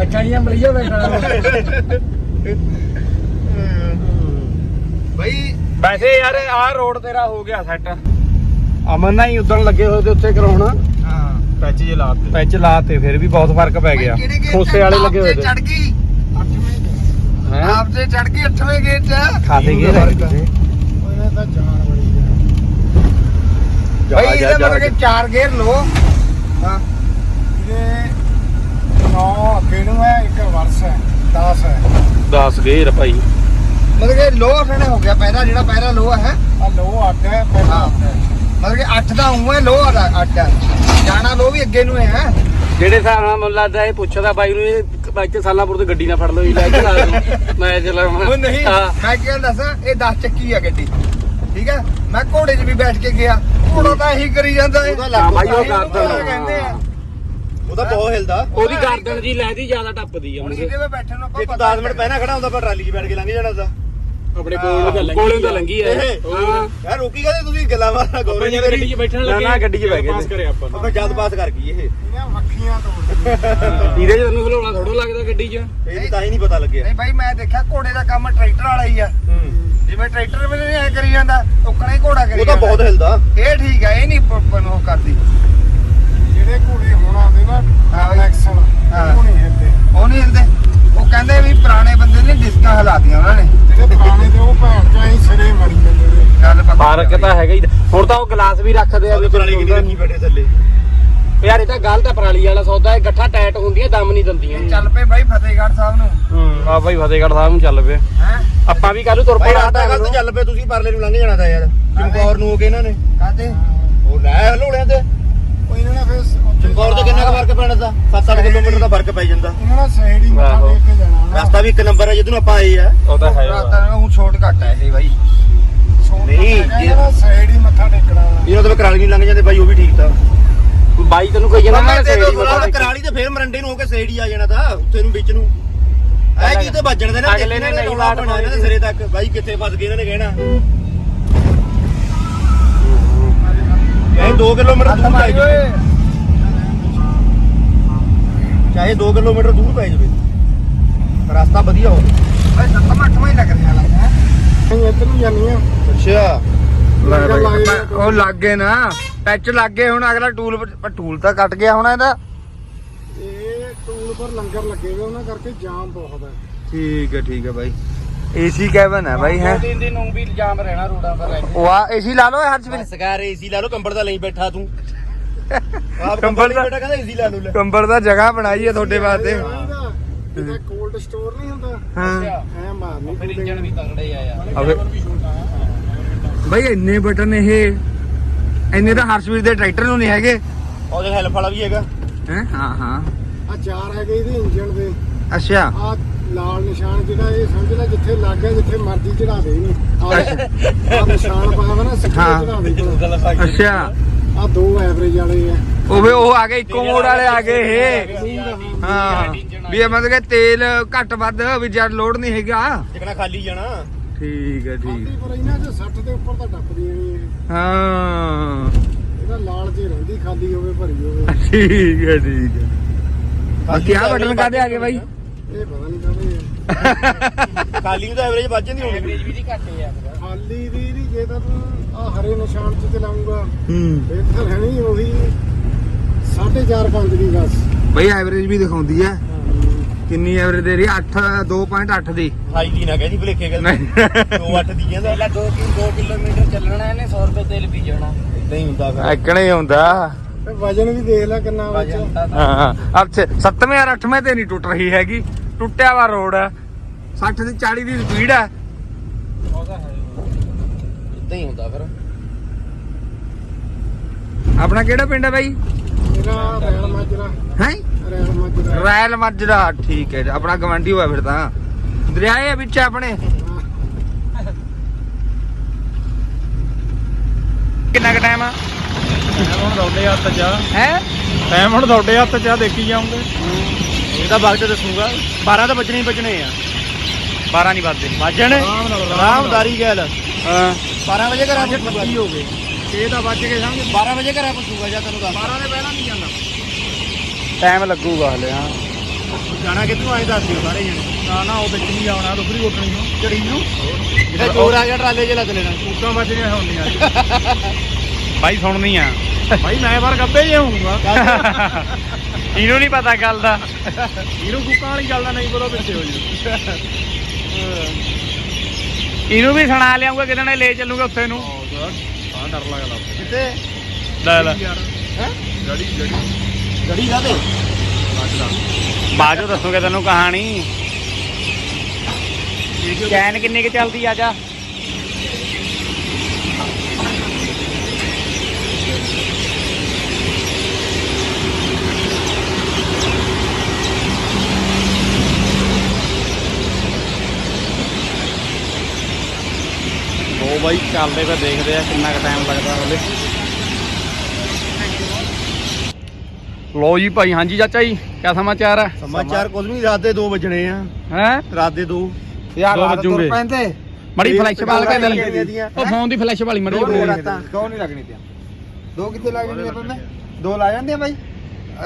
ਅੱਛਾ ਨਹੀਂ ਮਲੀਆ ਬੈਠਾ। ਬਾਈ ਵੈਸੇ ਯਾਰ ਆਹ ਰੋਡ ਤੇਰਾ ਹੋ ਗਿਆ ਸੈੱਟ ਅਮਨ ਨਾਲ ਹੀ ਉਦਣ ਲੱਗੇ ਹੋਏ ਤੇ ਉੱਥੇ ਕਰਾਉਣਾ। ਹਾਂ। ਪੈਚ ਜੇ ਲਾਤੇ। ਪੈਚ ਲਾਤੇ ਫਿਰ ਵੀ ਬਹੁਤ ਫ਼ਰਕ ਪੈ ਗਿਆ। ਖੋਸੇ ਵਾਲੇ ਲੱਗੇ ਹੋਏ ਤੇ ਚੜ ਗਈ? ਹੈਂ? ਆਪ ਤੇ ਚੜ ਗਈ 8ਵੇਂ ਗੇਟ 'ਚ? ਖਾਸੇ ਗਏ ਉਹਨੇ ਤਾਂ ਜਾਨ ਬੜੀ ਬਾਈ ਇਹਦਾ ਮਤਲਬ ਕਿ ਚਾਰ ਗੇਅਰ ਲੋ ਹਾਂ। ਇਹ 9 ਅੱਗੇ ਨੂੰ ਹੈ? ਇੱਕ ਵਰਸ ਹੈ 10 ਹੈ। 10 ਗੇਰ ਭਾਈ। ਮਤਲਬ ਕਿ ਲੋ ਫਣੇ ਹੋ ਗਿਆ ਪਹਿਲਾ ਜਿਹੜਾ ਪਹਿਲਾ ਲੋ ਹੈ। ਆ ਲੋ ਅੱਡ ਹੈ ਪਹਿਲਾਂ ਹਾਂ। ਅੱਡ ਹੈ। ਮਤਲਬ ਕਿ 8 ਦਾ ਉਂ ਹੈ ਲੋ ਦਾ ਅੱਡ ਹੈ। ਜਾਣਾ ਲੋ ਵੀ ਅੱਗੇ ਨੂੰ ਹੈ ਜਿਹੜੇ ਹਿਸਾਬ ਨਾਲ ਮੈਨੂੰ ਲੱਗਦਾ ਇਹ ਪੁੱਛਦਾ ਬਾਈ ਨੂੰ ਇਹ ਬਾਈ ਤੇ ਸਾਲਾਂਪੁਰ ਤੋਂ ਗੱਡੀ ਨਾ ਫੜ ਲਓ ਜੀ ਲੈ ਕੇ ਲਾ ਦਿਓ ਮੈਂ ਚਲਾਉਣਾ ਉਹ ਨਹੀਂ ਹਾਂ। ਮੈਂ ਕਿਹਾ ਦੱਸਾਂ ਇਹ 10 ਚੱਕੀ ਆ ਗੱਡੀ। ਠੀਕ ਹੈ? ਮੈਂ ਘੋੜੇ 'ਚ ਵੀ ਬੈਠ ਕੇ ਗਿਆ। ਘੋੜਾ ਤਾਂ ਇਹੀ ਕਰੀ ਜਾਂਦਾ ਹੈ ਹਾਂ ਬਾਈ ਉਹ ਤਾਂ ਹੀ ਉਹਨੂੰ ਗਰਦਨ ਘੋੜਾ ਕਹਿੰਦੇ ਆ। ਉਹਦਾ ਬਹੁਤ ਹਿਲਦਾ। ਉਹਦੀ ਗਰਦਨ ਜੀ ਲੈਦੀ ਜ਼ਿਆਦਾ ਟੱਪਦੀ ਆ ਹੁਣ ਉਹਦੇ ਵਿੱਚ ਬੈਠਣ ਨੂੰ ਆਪਾਂ ਤੂੰ ਪਤਾ 10 ਮਿੰਟ ਪਹਿਲਾਂ ਖੜਾ ਹੁੰਦਾ ਪਰ ਟਰਾਲੀ 'ਚ ਬੈਠ ਕੇ ਲੰਘ ਜਾਣਾ ਤਾਂ ਆਪਣੇ ਕੋਲ ਤਾਂ ਲੰਗੀ ਕੋਲੇ ਤਾਂ ਲੰਗੀ ਆ। ਇਹ? ਹਾਂ। ਯਾਰ ਰੋਕੀ ਕਹਦੇ ਤੁਸੀਂ ਗੱਲਾਂ ਮਾਰਨਾ ਗੌਰਵ ਜੀ ਮੇਰੀ ਬੈਠਣ ਨਾ, ਨਾ, ਗੱਡੀ 'ਚ ਬਹਿ ਗਏ ਪਾਸ ਤੇ। ਕਰੇ ਆਪਾਂ ਨੂੰ। ਆਪਾਂ ਜਦ ਪਾਸ ਕਰ ਗਈ ਇਹ। ਇਹਨਾਂ ਮੱਖੀਆਂ ਤੋਂ ਇਹਦੇ ਚ ਤੈਨੂੰ ਖਲੋਣਾ ਥੋੜਾ ਲੱਗਦਾ ਗੱਡੀ 'ਚ। ਇਹ ਤਾਂ ਹੀ ਨਹੀਂ ਪਤਾ ਲੱਗਿਆ। ਨਹੀਂ ਬਾਈ ਮੈਂ ਦੇਖਿਆ ਘੋੜੇ ਦਾ ਕੰਮ ਟਰੈਕਟਰ ਵਾਲਾ ਹੀ ਆ। ਜਿਵੇਂ ਟਰੈਕਟਰ ਵੀ ਨਹੀਂ ਐ ਕਰੀ ਜਾਂਦਾ ਉਕਣਾ ਹੀ ਘੋੜਾ ਕਰੀ ਉਹ ਤਾਂ ਬਹੁਤ ਹਿਲਦਾ। ਇਹ ਠੀਕ ਹੈ ਇਹ ਨਹੀਂ ਉਹ ਕਰਦੀ। ਜਿਹੜੇ ਘੋੜੇ ਹੁਣ ਆਉਂਦੇ ਨਾ ਹਾਂ। ਉਹ ਨਹੀਂ ਹਿਲਦੇ। ਉਹ ਨਹੀਂ ਹਿਲਦੇ। ਉਹ ਕਹਿੰਦੇ ਵੀ ਪੁਰਾਣੇ ਬੰਦੇ ਨੇ ਡਿਸਕਾਂ ਹਿਲਾਤੀਆਂ ਉਹਨਾਂ ਨੇ। ਜਿਹੜੇ ਪੁਰਾਣੇ ਤੇ ਉਹ ਭੈਣ ਚ ਐਂ ਸਿਰੇ ਮਰੀ ਜਾਂਦੇ ਨੇ। ਗੱਲ ਪਤਾ ਫ਼ਰਕ ਤਾਂ ਹੈਗਾ ਹੀ। ਹੁਣ ਤਾਂ ਉਹ ਗਲਾਸ ਵੀ ਰੱਖਦੇ ਆ ਪਰਾਲੀ ਕਿੰਨੀ ਰੱਖੀ ਬੈਠੇ ਥੱਲੇ। ਯਾਰ ਇਹ ਤਾਂ ਗਲਤ ਆ ਪਰਾਲੀ ਵਾਲਾ ਸੌਦਾ ਇਹ ਗੱਠਾ ਟਾਈਟ ਹੁੰਦੀਆਂ ਦਮ ਨਹੀਂ ਦਿੰਦੀਆਂ। ਚੱਲ ਪਏ ਬਾਈ ਫਤਿਹਗੜ੍ਹ ਸਾਹਿਬ ਨੂੰ। ਹੂੰ ਆ ਭਾਈ ਫਤਿਹਗੜ੍ਹ ਸਾਹਿਬ ਨੂੰ ਚੱਲ ਪਏ। ਹੈ? ਆਪਾਂ ਵੀ ਕੱਲ ਤੁਰ ਪਏ ਰਾਤ ਦਾ ਗਲਤ ਚੱਲ ਪਏ ਤੁਸੀਂ ਪਰਲੇ ਨੂੰ ਲੰਘ ਜਾਣਾ ਤਾਂ ਯਾਰ। ਚਮਕੌਰ ਨੂੰ ਹੋ ਕੇ ਇਹਨਾਂ ਨੇ। ਕਾਤੇ ਉਹ ਲੈ ਲੋੜਿਆਂ ਤੇ। ਉਹ ਇਹਨਾਂ ਨੇ ਫਿਰ ਚਮਕੌਰ ਤੋਂ ਕਿੰਨਾ ਕੁ ਫ਼ਰਕ ਪੈਣਾ ਦਾ 7-8 ਕਿਲੋਮੀਟਰ ਦਾ ਫ਼ਰਕ ਪੈ ਜਾਂਦਾ। ਇਹਨਾਂ ਨੇ ਸਾਈਡ ਹੀ ਮੱਥਾ ਆਹੋ। ਟੇਕ ਕੇ ਜਾਣਾ ਰਸਤਾ ਵੀ ਇੱਕ ਨੰਬਰ ਹੈ ਜਿੱਦੋਂ ਆਪਾਂ ਆਏ ਆ। ਉਹ ਤਾਂ ਰਾਤਾਂ ਨੂੰ ਉਹ ਛੋਟ ਘੱਟ ਹੈ ਇਹ ਬਾਈ। ਨਹੀਂ, ਸਾਈਡ ਹੀ ਮੱਥਾ ਟੇਕਣਾ ਵਾ। ਇਹਨਾਂ ਤੋਂ ਕਰਾਲੀ ਨਹੀਂ ਲੰਘ ਜਾਂਦੇ ਬਾਈ ਉਹ ਵੀ ਠੀਕ ਤਾਂ। ਬਾਈ ਤੈਨੂੰ ਕੋਈ ਜਾਂਦਾ ਮੈਂ ਨਾ ਤੇ ਸੇੜੀ ਥੋੜਾ ਕਰਾਲੀ ਤੇ ਫੇਰ ਮਰੰਡੇ ਨੂੰ ਹੋ ਕੇ ਸੇੜੀ ਆ ਜਾਣਾ ਤਾਂ ਉੱਥੇ ਨੂੰ ਵਿੱਚ ਨੂੰ। ਐ ਕੀ ਤੇ ਵੱਜਣ ਦੇ ਨਾ ਅਗਲੇ ਨੇ ਨਹੀਂ ਪਾਉਣਾ ਇਹਨਾਂ ਦੇ ਸਿਰੇ ਤੱਕ। ਬਾਈ ਕਿੱਥੇ ਫਸ ਗਏ ਇਹਨਾਂ ਨੇ ਕਹਿਣਾ। ਇਹ ਦੋ 2 ਕਿਲੋਮੀਟਰ ਦੂਰ ਪੈ ਜਾਵੇ। ਚਾਹੇ 2 ਕਿਲੋਮੀਟਰ ਦੂਰ ਪੈ ਜਾਵੇ। ਰਸਤਾ ਵਧੀਆ ਹੋਵੇ। ਓਏ ਸੱਤਵਾਂ ਅੱਠਵਾਂ ਹੀ ਲੱਗ ਰਿਹਾ ਲੱਗਦਾ। ਨਹੀਂ ਇੱਧਰ ਨੂੰ ਅੱਛਾ। ਲੈ ਬਈ, ਬਈ, ਉਹ ਲੱਗ ਗਏ ਨਾ। ਟੱਚ ਲੱਗ ਗਏ ਹੁਣ ਅਗਲਾ ਟੂਲ ਪਰ ਟੂਲ ਤਾਂ ਕੱਟ ਗਿਆ ਹੁਣ ਇਹਦਾ। ਇਹ ਟੂਲ ਪਰ ਲੰਗਰ ਲੱਗੇ ਹੋਏ ਉਹਨਾਂ ਕਰਕੇ ਜਾਮ ਬਹੁਤ ਹੈ। ਠੀਕ ਹੈ ਠੀਕ ਹੈ ਬਾਈ। ਏਸੀ ਕੈਬਨ ਹੈ ਬਾਈ ਹੈ? ਦੋ ਤਿੰਨ ਦਿਨ ਨੂੰ ਵੀ ਜਾਮ ਰਹਿਣਾ ਰੋਡਾਂ ਪਰ ਰਹਿ ਉਹ ਆ ਏਸੀ ਲਾ ਲਓ ਹਰ ਸਵੇਰੇ ਸਕਾਰ ਏਸੀ ਲਾ ਲਓ ਕੰਬਲ ਦਾ ਲਈ ਬੈਠਾ ਤੂੰ। ਆਪ ਕੰਬਲ ਕੰਬਲ ਦਾ- ਦਾ ਬੈਠਾ ਕਹਿੰਦਾ ਏਸੀ ਲਾ ਲਓ ਲੈ। ਕੰਬਰ ਦਾ ਜਗ੍ਹਾ ਬਣਾਈ ਹੈ ਤੁਹਾਡੇ ਵਾਸਤੇ। ਇਹਦਾ ਕੋਲਡ ਸਟੋਰ ਨਹੀਂ ਹੁੰਦਾ। ਹਾਂ। ਐ ਮਾਰਨੀ ਫਿਰ ਇੰਜਣ ਵੀ ਤਗੜੇ ਆ ਯਾਰ। ਅਬੇ ਬਾਈ ਇੰਨੇ ਬਟਨ ਇਹ ਇੰਨੇ ਤਾਂ ਹਰਸ਼ਵੀਰ ਦੇ ਟਰੈਕਟਰ ਨੂੰ ਨਹੀਂ ਹੈਗੇ। ਉਹਦੇ ਹੈਲਪ ਵਾਲਾ ਵੀ ਹੈਗਾ। ਹੈ? ਹਾਂ ਹਾਂ। ਆ ਚਾਰ ਹੈਗੇ ਇਹਦੇ ਇੰਜਣ ਦੇ। ਅੱਛਾ। ਆ ਲਾਲ ਨਿਸ਼ਾਨ ਜਿਹੜਾ ਇਹ ਸਮਝ ਲੈ ਜਿੱਥੇ ਲੱਗ ਗਿਆ ਜਿੱਥੇ ਮਰਜ਼ੀ ਚੜਾ ਦੇ ਇਹਨੂੰ। ਆ ਨਿਸ਼ਾਨ ਪਾਇਆ ਵਾ ਨਾ ਸਿੱਧਾ। ਚੜਾ ਦੇ ਅੱਛਾ। ਆ ਦੋ ਐਵਰੇਜ ਵਾਲੇ ਆ। ਉਹ ਵੀ ਉਹ ਆ ਗਏ ਇੱਕੋ ਮੋੜ ਵਾਲੇ ਆ ਗਏ ਇਹ। ਹਾਂ। ਵੀ ਇਹ ਮਤਲਬ ਕਿ ਤੇਲ ਘੱਟ ਵੱਧ ਵੀ ਜਦ ਲੋਡ ਨਹੀਂ ਹੈਗਾ। ਜਿਕਣਾ ਖਾਲੀ ਜਾਣਾ। ਠੀਕ ਹੈ ਠੀਕ ਪਰ ਇਹਨਾਂ 'ਚ 60 ਦੇ ਉੱਪਰ ਤਾਂ ਟੱਪਦੀ ਨਹੀਂ ਇਹ ਹਾਂ। ਇਹਦਾ ਲਾਲ ਜੇ ਰਹਿੰਦੀ ਖਾਲੀ ਹੋਵੇ ਭਰੀ ਹੋਵੇ। ਠੀਕ ਹੈ ਠੀਕ ਹੈ। ਬਾਕੀ ਆ ਬਟਨ ਕਾਦੇ ਆ ਗਏ ਬਾਈ? ਇਹ ਪਤਾ ਨਹੀਂ ਕਾਹਦੇ ਆ। ਖਾਲੀ ਨੂੰ ਤਾਂ ਐਵਰੇਜ ਵੱਜ ਜਾਂਦੀ ਹੋਣੀ। ਐਵਰੇਜ ਵੀ ਨਹੀਂ ਘੱਟੇ ਆ। ਖਾਲੀ ਦੀ ਨਹੀਂ ਜੇ ਤਾਂ ਤੂੰ ਆ ਹਰੇ ਨਿਸ਼ਾਨ 'ਚ ਚਲਾਉਂਗਾ। ਹੂੰ। ਫੇਰ ਤਾਂ ਰਹਿਣੀ ਉਹੀ 4.5 5 ਦੀ ਬਸ। ਬਾਈ ਐਵਰੇਜ ਵੀ ਦਿਖਾਉਂਦੀ ਹੈ। ਕਿੰਨੀ ਐਵਰੇਜ ਦੇ ਰਹੀ? 8 2.8 ਦੀ। ਹਾਈ ਦੀ ਨਾ ਕਹਿੰਦੀ ਭਲੇਖੇ ਗੱਲ। ਨਹੀਂ। 2 8 ਦੀ ਕਹਿੰਦਾ ਪਹਿਲਾਂ 2 2 ਕਿਲੋਮੀਟਰ ਚੱਲਣਾ ਇਹਨੇ 100 ਰੁਪਏ ਤੇਲ ਪੀ ਜਾਣਾ। ਇਦਾਂ ਹੀ ਹੁੰਦਾ ਫਿਰ। ਐਕਣੇ ਹੀ ਹੁੰਦਾ। ਤੇ ਵਜਨ ਵੀ ਦੇਖ ਲੈ ਕਿੰਨਾ ਵਿੱਚ ਵਜਨ ਤਾਂ ਹਾਂ ਅੱਛਾ 7ਵੇਂ ਔਰ 8ਵੇਂ ਤੇ ਨਹੀਂ ਟੁੱਟ ਰਹੀ ਹੈਗੀ। ਟੁੱਟਿਆ ਵਾ ਰੋਡ। ਹੈ 60 ਦੀ 40 ਦੀ ਸਪੀਡ ਹੈ। ਇਦਾਂ ਹੀ ਹੁੰਦਾ ਫਿਰ। ਆਪਣਾ ਕਿਹੜਾ ਪਿੰਡ ਹੈ ਬਾਈ? ਮੇਰਾ ਰੈਲ ਮਾਜਰਾ ਹੈ? ਰਾਇਲ ਮਾਜਰਾ। ਠੀਕ ਹੈ ਆਪਣਾ ਗਵਾਂਢੀ ਹੋਇਆ ਫਿਰ ਤਾਂ। ਦਰਿਆਏ ਆ ਵਿੱਚ ਆਪਣੇ। ਕਿੰਨਾ ਕੁ ਟਾਈਮ ਆ? ਹੁਣ ਤੁਹਾਡੇ ਹੱਥ 'ਚ ਆ। ਹੈ? ਟਾਈਮ ਹੁਣ ਤੁਹਾਡੇ ਹੱਥ 'ਚ ਆ ਦੇਖੀ ਜਾਓਗੇ ਇਹ ਤਾਂ ਵਕਤ ਦੱਸੂਗਾ। 12 ਤਾਂ ਬਚਣੇ ਹੀ ਬਚਣੇ ਆ। 12 ਨਹੀਂ ਵੱਜਦੇ। ਵਾਜਣ। ਆਰਾਮਦਾਰੀ ਗੱਲ। ਹਾਂ। 12 ਵਜੇ ਘਰਾਂ ਪਹੁੰਚੂਗਾ ਹੋ ਗਏ। 6 ਤਾਂ ਵੱਜ ਗਏ ਸਮਝ। 12 ਵਜੇ ਘਰਾਂ ਪਹੁੰਚੂਗਾ ਜਾਂ ਤੈਨੂੰ ਦੱਸ 12 ਦੇ ਪਹਿਲਾਂ ਨਹੀਂ ਜਾਂਦਾ। ਟਾਈਮ ਲੱਗੂਗਾ ਹਲੇ ਹਾਂ। ਜਾਣਾ ਕਿੱਥੋਂ ਆਏ ਦੱਸ ਦਿਓ ਸਾਰੇ ਜਣੇ। ਨਾ ਨਾ ਉਹ ਵਿੱਚ ਨਹੀਂ ਆਉਣਾ ਦੁਗਰੀ ਕੋਟਣੀ ਨੂੰ। ਚੜੀ ਨੂੰ? ਜਿਹੜਾ ਚੋਰ ਆ ਗਿਆ ਟਰਾਲੇ 'ਚ ਲੱਦ ਲੈਣਾ। ਉਦਾਂ ਵੱਜ ਗਏ ਹੁੰਦੀਆਂ ਬਾਈ ਸੁਣਨੀ ਆ। ਭਾਈ ਮੈਂ ਵਾਰ ਗੱਬੇ ਜੇ ਹੋਊਗਾ। ਇਹਨੂੰ ਨਹੀਂ ਪਤਾ ਗੱਲ ਦਾ। ਇਹਨੂੰ ਕੁੱਕਾਂ ਵਾਲੀ ਗੱਲ ਦਾ ਨਹੀਂ ਪਤਾ ਪਿੱਛੇ ਹੋ ਜੂ ਇਹਨੂੰ ਵੀ ਸੁਣਾ ਲਿਆਉਂਗਾ ਕਿਤੇ ਨੇ ਲੈ ਚੱਲੂਗਾ ਉੱਥੇ ਨੂੰ। ਹਾਂ ਡਰ ਲੱਗਦਾ। ਕਿੱਥੇ? ਲੈ ਲੈ। ਹੈ? ਜੜੀ ਜੜੀ ਗੜੀ ਕਾਦੇ ਬਾਜੋ ਦੱਸੂਗਾ ਤੈਨੂੰ ਕਹਾਣੀ। ਚੈਨ ਕਿੰਨੀ ਕਿ ਚੱਲਦੀ ਆ ਜਾ। ਉਹ ਬਾਈ ਚੱਲਦੇ ਪਏ ਦੇਖਦੇ ਆ ਕਿੰਨਾ ਕੁ ਟਾਈਮ ਲੱਗਦਾ ਹਲੇ ਲੋ ਜੀ ਭਾਈ ਹਾਂਜੀ ਚਾਚਾ ਜੀ ਕੀ ਸਮਾਚਾਰ ਹੈ? ਸਮਾਚਾਰ ਕੁਝ ਨਹੀਂ ਰਾਤ ਦੇ 2 ਵਜਣੇ ਆ। ਹੈ? ਰਾਤ ਦੇ 2 ਯਾਰ ਦੋ ਰਾਤ ਵੱਜੂਗੇ। ਤੁਰ ਪੈਂਦੇ। ਮੜੀ ਫਲੈਸ਼ ਬਾਲ ਕੇ ਜਾਂਦੀਆਂ। ਉਹ ਫੋਨ ਦੀ ਫਲੈਸ਼ ਵਾਲੀ ਮੜੀ ਦੋ ਨਹੀਂ ਰਾਤਾਂ ਦੋ ਨਹੀਂ ਲੱਗਣੀ ਤੇ ਦੋ ਕਿੱਥੇ ਲੱਗ ਜਾਂਦੀਆਂ ਪੰਮੇ? ਦੋ ਲਾ ਜਾਂਦੀਆਂ ਬਾਈ।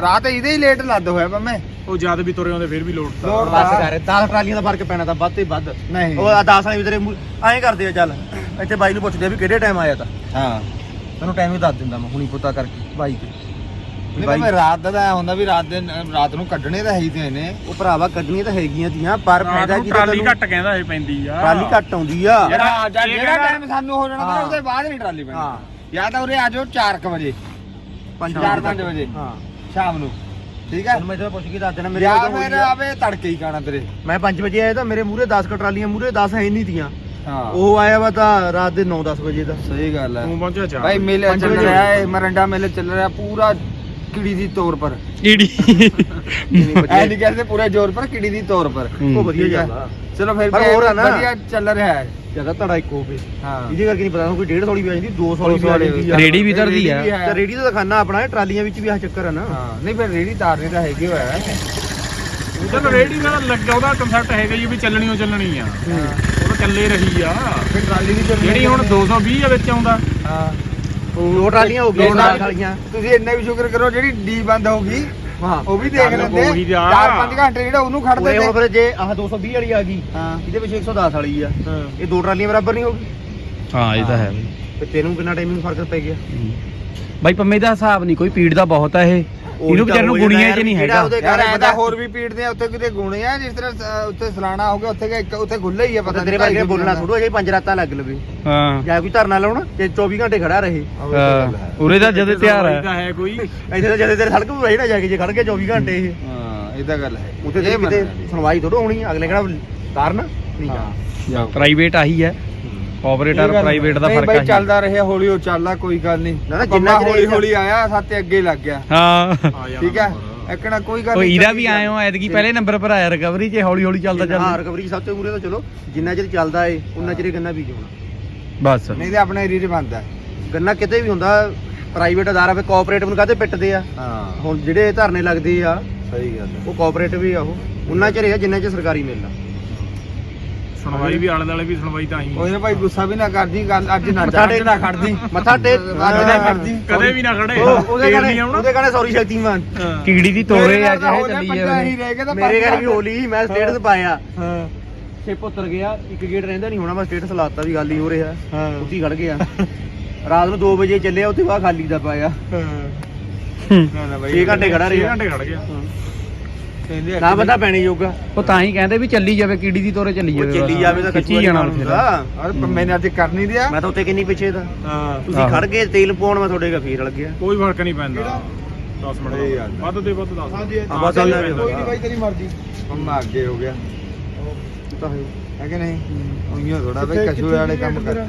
ਰਾਤ ਇਹਦੇ ਹੀ ਲੇਟ ਲੱਦ ਹੋਇਆ ਪੰਮੇ। ਉਹ ਜਦ ਵੀ ਤੁਰੇ ਹੁੰਦੇ ਫਿਰ ਵੀ ਲੋੜ ਲੋੜ ਬਸ ਕਰ 10 ਟਰਾਲੀਆਂ ਦਾ ਫ਼ਰਕ ਪੈਣਾ ਤਾਂ ਵੱਧ ਤੇ ਵੱਧ। ਨਹੀਂ। ਉਹ 10 ਵਾਲੇ ਵੀ ਤੇਰੇ ਮੂੰਹ- ਐਂ ਕਰਦੇ ਆ ਚੱਲ। ਇੱਥੇ ਬਾਈ ਨੂੰ ਪੁੱਛਦੇ ਆ ਵੀ ਕਿਹੜੇ ਟਾਈਮ ਆਇਆ ਤਾਂ। ਹਾਂ। ਤੈਨੂੰ ਟਾਈਮ ਵੀ ਦੱਸ ਦਿੰਦਾ ਮੈਂ ਹੁਣੀ ਪਤਾ ਕਰਕੇ ਬਾਈ ਤੇ। ਨਹੀਂ ਭਾਈ ਰਾਤ ਦਾ ਤਾਂ ਐਂ ਹੁੰਦਾ ਵੀ ਰਾਤ ਦੇ ਰਾਤ ਨੂੰ ਕੱਢਣੇ ਤਾਂ ਹੈ ਹੀ ਤੇ ਨੇ ਉਹ ਭਰਾਵਾ ਕੱਢਣੀਆਂ ਤਾਂ ਹੈਗੀਆਂ ਤੀਆਂ ਪਰ ਫਾਇਦਾ ਕੀ ਟਰਾਲੀ ਘੱਟ ਕਹਿੰਦਾ ਇਹ ਪੈਂਦੀ ਆ। ਟਰਾਲੀ ਘੱਟ ਆਉਂਦੀ ਆ। ਜਿਹੜਾ ਟਾਈਮ ਸਾਨੂੰ ਹੋ ਜਾਣਾ। ਉਹਦੇ ਬਾਅਦ ਨਹੀਂ ਟਰਾਲੀ ਹਾਂ। ਜਾਂ ਤਾਂ ਉਰੇ ਆ ਜਾਓ 4:00 ਵਜੇ। 4-5 ਵਜੇ ਹਾਂ। ਸ਼ਾਮ ਨੂੰ। ਠੀਕ ਹੈ? ਮੈਂ ਤਾਂ ਪੁੱਛ ਕੇ ਦੱਸ ਦੇਣਾ ਮੇਰੇ ਜਾਂ ਕੋਲ ਫਿਰ ਆਵੇ ਤੜਕੇ ਹੀ ਕਾਣਾ ਤੇਰੇ। ਮੈਂ 5 ਵਜੇ ਆਇਆ ਤਾਂ ਮੇਰੇ ਮੂਰੇ 10 ਕ ਟਰਾਲੀਆਂ ਮੂਰੇ 10 ਹੈ ਨਹੀਂ ਤੀਆਂ। ਹਾਂ। ਉਹ ਆਇਆ ਵਾ ਤਾਂ ਰਾਤ ਦੇ 9-10 ਵਜੇ ਦਾ। ਸਹੀ ਗੱਲ ਹੈ। ਤੂੰ ਪਹੁੰਚਿਆ ਚਾਰ ਭਾਈ ਮੇਲੇ ਚੱਲ ਰਿਹਾ ਹੈ ਮਰੰਡਾ ਮੇਲੇ ਚੱਲ ਰਿਹਾ ਪੂਰਾ ਕਿੜੀ ਦੀ ਤੌਰ ਪਰ। ਈੜੀ ਐ ਨਹੀਂ ਕਹਿੰਦੇ ਪੂਰੇ ਜ਼ੋਰ ਪਰ ਕਿੜੀ ਦੀ ਤੌਰ ਪਰ। ਉਹ ਵਧੀਆ ਠੀਕ ਹੈ। ਆ। ਚਲੋ ਫਿਰ ਪਰ ਵੀ ਹੋਰ ਆ ਨਾ। ਵਧੀਆ ਚੱਲ ਰਿਹਾ ਹੈ। ਜ਼ਿਆਦਾ ਧੜਾ ਇੱਕ ਹੋਵੇ। ਹਾਂ। ਇਹਦੇ ਕਰਕੇ ਨਹੀਂ ਪਤਾ ਕੋਈ 1.5 ਵਾਲੀ ਵੀ ਆ ਜਾਂਦੀ 200 ਵਾਲੀ ਵੀ ਆ ਜਾਂਦੀ ਆ। ਰੇਹੜੀ ਵੀ ਧਰਦੀ ਆ। ਵੀ ਹੈ। ਤੇ ਰੇੜੀ ਦਾ ਖਾਨਾ ਆਪਣਾ ਹੈ ਟਰਾਲੀਆਂ ਵਿੱਚ ਵੀ ਆ ਚੱਕਰ ਆ ਨਾ। ਹਾਂ ਨਹੀਂ ਫਿਰ ਰੇੜੀ ਤਾਰਨੀ ਤਾਂ ਹੈਗੀ ਹੋਇਆ ਹੈ ਰੇੜੀ ਨਾਲ ਲੱਗਾ ਉਹਦਾ ਕਨਸੈਪਟ ਹੈਗਾ ਜੀ ਵੀ ਚੱਲਣੀ ਓ ਚੱਲਣੀ ਆ। ਉਹ ਤਾਂ ਚੱਲੇ ਰਹੀ ਆ। ਫਿਰ ਟਰਾਲੀ ਵੀ ਚੱਲਣੀ ਜਿਹੜੀ ਹੁਣ 220 ਦੇ ਵਿੱਚ ਆਉਂਦਾ। ਹਾਂ। ਦੋ ਟਰਾਲੀਆਂ ਹੋ ਗਈਆਂ। ਵਾਲੀਆਂ। ਤੁਸੀਂ ਇੰਨਾ ਵੀ ਸ਼ੁਕਰ ਕਰੋ ਜਿਹੜੀ ਡੀ ਬੰਦ ਹੋ ਗਈ ਹਾਂ। ਉਹ ਵੀ ਦੇਖ ਲੈਂਦੇ। ਉਹੀ। 4-5 ਘੰਟੇ ਜਿਹੜਾ ਉਹਨੂੰ ਖੜਦੇ ਉਰੇ ਹੁਣ ਫਿਰ ਜੇ ਆਹ 220 ਵਾਲੀ ਆ ਗਈ ਹਾਂ। ਇਹਦੇ ਵਿੱਚ 110 ਵਾਲੀ ਆ। ਇਹ ਦੋ ਟਰਾਲੀਆਂ ਬਰਾਬਰ ਨਹੀਂ ਹੋਗੀ ਹਾਂ ਇਹ ਤਾਂ ਹੈ। ਤੇ ਤੈਨੂੰ ਕਿੰਨਾ ਟਾਈਮਿੰਗ ਫ਼ਰਕ ਪੈ ਗਿਆ? ਬਾਈ ਪੰਮੇ ਦਾ ਹਿਸਾਬ ਨਹੀਂ ਕੋਈ ਪੀੜ ਦਾ ਬਹੁਤ ਹੈ ਇਹ। ਇਹਨੂੰ ਵਿਚਾਰ ਨੂੰ ਗੁਣੀਆਂ 'ਚ ਨਹੀਂ ਹੈਗਾ। ਯਾਰ ਐ ਤਾਂ ਹੋਰ ਵੀ ਪੀੜਦੇ ਆ ਉੱਥੇ ਕਿਤੇ ਗੁਣੇ ਆ ਜਿਸ ਤਰ੍ਹਾਂ ਉੱਥੇ ਸਲਾਣਾ ਹੋ ਗਿਆ ਉੱਥੇ ਕਿ ਇੱਕ ਉੱਥੇ ਗੁੱਲੇ ਹੀ ਆ ਪਤਾ ਤੇਰੇ ਸੌ ਬੋਲਣਾ। ਥੋੜੋ ਜੇ ਪੰਜ ਰਾਤਾਂ ਲੱਗ ਲਵੇ। ਹਾਂ। ਜਾਂ ਕੋਈ ਧਰਨਾ ਲਾਉਣਾ ਤੇ 24 ਘੰਟੇ ਖੜਾ ਰਹੇ। ਤਾਂ ਹੈ। ਉਰੇ ਦਾ ਜਦ ਤਿਆਰ ਹੈ ਤਾਂ ਹੈ ਕੋਈ। ਇੱਥੇ ਤਾਂ ਜਦੇ ਤੇਰੇ ਸੜਕ ਨੂੰ ਰਹੀ ਨਾ ਜਾ ਕੇ ਜੇ ਖੜ ਕੇ 24 ਘੰਟੇ ਇਹ। ਹਾਂ ਇਹ ਤਾਂ ਗੱਲ ਹੈ। ਉੱਥੇ ਤੇ ਕਿਤੇ ਸੁਣਵਾਈ ਥੋੜੋ ਹੋਣੀ ਆ, ਅਗਲੇ ਕਿਹੜਾ ਕਾਰਨ ਨਹੀਂ ਹਾਂ। ਜਾ ਪ੍ਰਾਈਵੇਟ ਆਹੀ ਹੈ ਆਪਰੇਟਰ ਪ੍ਰਾਈਵੇਟ ਦਾ ਨਹੀਂ ਫ਼ਰਕ ਬਾਈ ਹੈ ਚੱਲਦਾ ਰਿਹਾ ਹੌਲੀ ਹੌਲੀ ਚੱਲਦਾ ਕੋਈ ਗੱਲ ਨਹੀਂ। ਨਾ, ਜਿੰਨਾ ਹੌਲੀ ਹੌਲੀ ਆਇਆ ਸਾਤੇ ਅੱਗੇ ਲੱਗ ਗਿਆ। ਹਾਂ। ਠੀਕ ਹੈ? ਇੱਕਣਾ ਕੋਈ ਗੱਲ ਉਹ ਨਹੀਂ ਇਹਦਾ ਵੀ ਆਏ ਹੋ ਐਤਕੀ ਪਹਿਲੇ ਨੰਬਰ ਪਰ ਆਇਆ ਰਿਕਵਰੀ 'ਚ ਹੌਲੀ ਹੌਲੀ ਚੱਲਦਾ ਹਾਂ ਚੱਲਦਾ। ਰਿਕਵਰੀ ਸਭ ਤੋਂ ਮੂਰੇ ਤਾਂ ਚਲੋ ਜਿੰਨਾ ਚਿਰ ਚੱਲਦਾ ਏ ਉਨਾ ਚਿਰ ਇਹ ਗੰਨਾ ਬੀਜ ਹੋਣਾ। ਬਸ। ਨਹੀਂ ਤੇ ਆਪਣੇ ਏਰੀਏ 'ਚ ਬੰਦ ਹੈ ਗੰਨਾ ਕਿਤੇ ਵੀ ਹੁੰਦਾ ਪ੍ਰਾਈਵੇਟ ਅਦਾਰਾ ਫੇ ਕੋਆਪਰੇਟਿਵ ਨੂੰ ਕਾਹਤੇ ਪਿੱਟਦੇ ਆ? ਹਾਂ। ਹੁਣ ਜਿਹੜੇ ਧਰਨੇ ਲੱਗਦੇ ਆ ਸਹੀ ਗੱਲ ਹੈ। ਉਹ ਕੋਆਪਰੇਟਿਵ ਹੀ ਆ ਉਹ। ਉਨਾ ਚਿਰ ਇਹ ਜਿੰਨਾ ਚਿਰ ਸਰਕਾਰੀ ਮਿਲਦਾ। ਸੁਣਵਾਈ। ਵੀ ਆਲੇ ਦੁਆਲੇ ਵੀ ਸੁਣਵਾਈ ਤਾਂ ਹੀ ਕੋਈ ਨਾ ਭਾਈ ਗੁੱਸਾ ਵੀ ਨਾ ਕਰਦੀ ਗੱਲ ਅੱਜ ਨਾ ਅੱਜ ਟੇਕ- ਨਾ ਖੜਦੀ। ਮੱਥਾ ਟੇਕ ਅੱਜ ਨਾ ਖੜਦੀ। ਕਦੇ ਵੀ ਨਾ ਖੜੇ। ਉਹ- ਉਹਦੇ ਫੇਰ ਗਾਣੇ ਨਹੀਂ ਆਉਣਾ। ਉਹਦੇ ਗਾਣੇ ਸੌਰੀ ਸ਼ਕਤੀਮਾਨ ਕੀੜੀ ਦੀ ਤੋਰੇ ਆ ਚਾਹੇ ਉਹਨੇ ਚੱਲੀ ਜਾਵੇ। ਹੀ ਮੇਰੇ ਘਰ ਵੀ ਹੋਲੀ ਮੈਂ ਸਟੇਟਸ ਪਾਇਆ। ਹਾਂ। ਛੇ ਪੁੱਤਰ ਗਿਆ ਇੱਕ ਗੇਟ ਰਹਿੰਦਾ ਨਹੀਂ ਹੋਣਾ ਮੈਂ ਸਟੇਟਸ ਲਾਤਾ ਵੀ ਗੱਲ ਹੀ ਹੋ ਰਿਹਾ। ਹਾਂ। ਉੱਤੀ ਖੜ ਗਿਆ। ਰਾਤ ਨੂੰ 2 ਵਜੇ ਚੱਲਿਆ ਉੱਥੇ ਬਾਅਦ ਖਾਲੀ ਦਾ ਪਾਇਆ। ਨਾ ਨਾ ਬਾਈ 6 ਘੰਟੇ ਖੜਾ 6 ਰਿਹਾ। ਘੰਟੇ ਖੜ ਗਿਆ। ਕਹਿੰਦੇ ਨਾ ਬੰਦਾ ਪੈਣੇ ਜੋਗਾ ਉਹ ਤਾਂ ਹੀ ਕਹਿੰਦੇ ਵੀ ਚੱਲੀ ਜਾਵੇ ਕੀੜੀ ਦੀ ਤੋਰੇ ਚੱਲੀ ਉਹ ਜਾਵੇ ਚੱਲੀ ਜਾਵੇ ਤਾਂ ਖਿੱਚੀ ਜਾਣਾ ਫਿਰ। ਹੁੰਦਾ ਔਰ ਪੰਮੇ ਨੇ ਅੱਜ ਕਰ ਨਹੀਂ ਦਿਆ। ਮੈਂ ਤਾਂ ਉੱਤੇ ਕਿੰਨੀ ਪਿੱਛੇ ਦਾ ਹਾਂ। ਤੁਸੀਂ। ਖੜ ਕੇ ਤੇਲ ਪਾਉਣ ਮੈਂ ਤੁਹਾਡੇ ਕਾ ਫੇਰ ਲੱਗ ਗਿਆ। ਕੋਈ ਫ਼ਰਕ ਨਹੀਂ ਪੈਂਦਾ। 10 ਸਹੀ ਮਿੰਟ। ਵੱਧ ਦੇ ਵੱਧ 10 ਹਾਂਜੀ ਹਾਂ, ਵੀ ਕੋਈ ਨਹੀਂ ਬਾਈ ਤੇਰੀ ਮਰਜ਼ੀ। ਪੰਮਾ ਅੱਗੇ ਹੋ ਗਿਆ। ਤਾਂ ਹੈ ਹੈ ਕਿ ਨਹੀਂ? ਉਈਓ ਥੋੜਾ ਬਈ ਕਸ਼ੂ ਵਾਲੇ ਕੰਮ ਕਰ।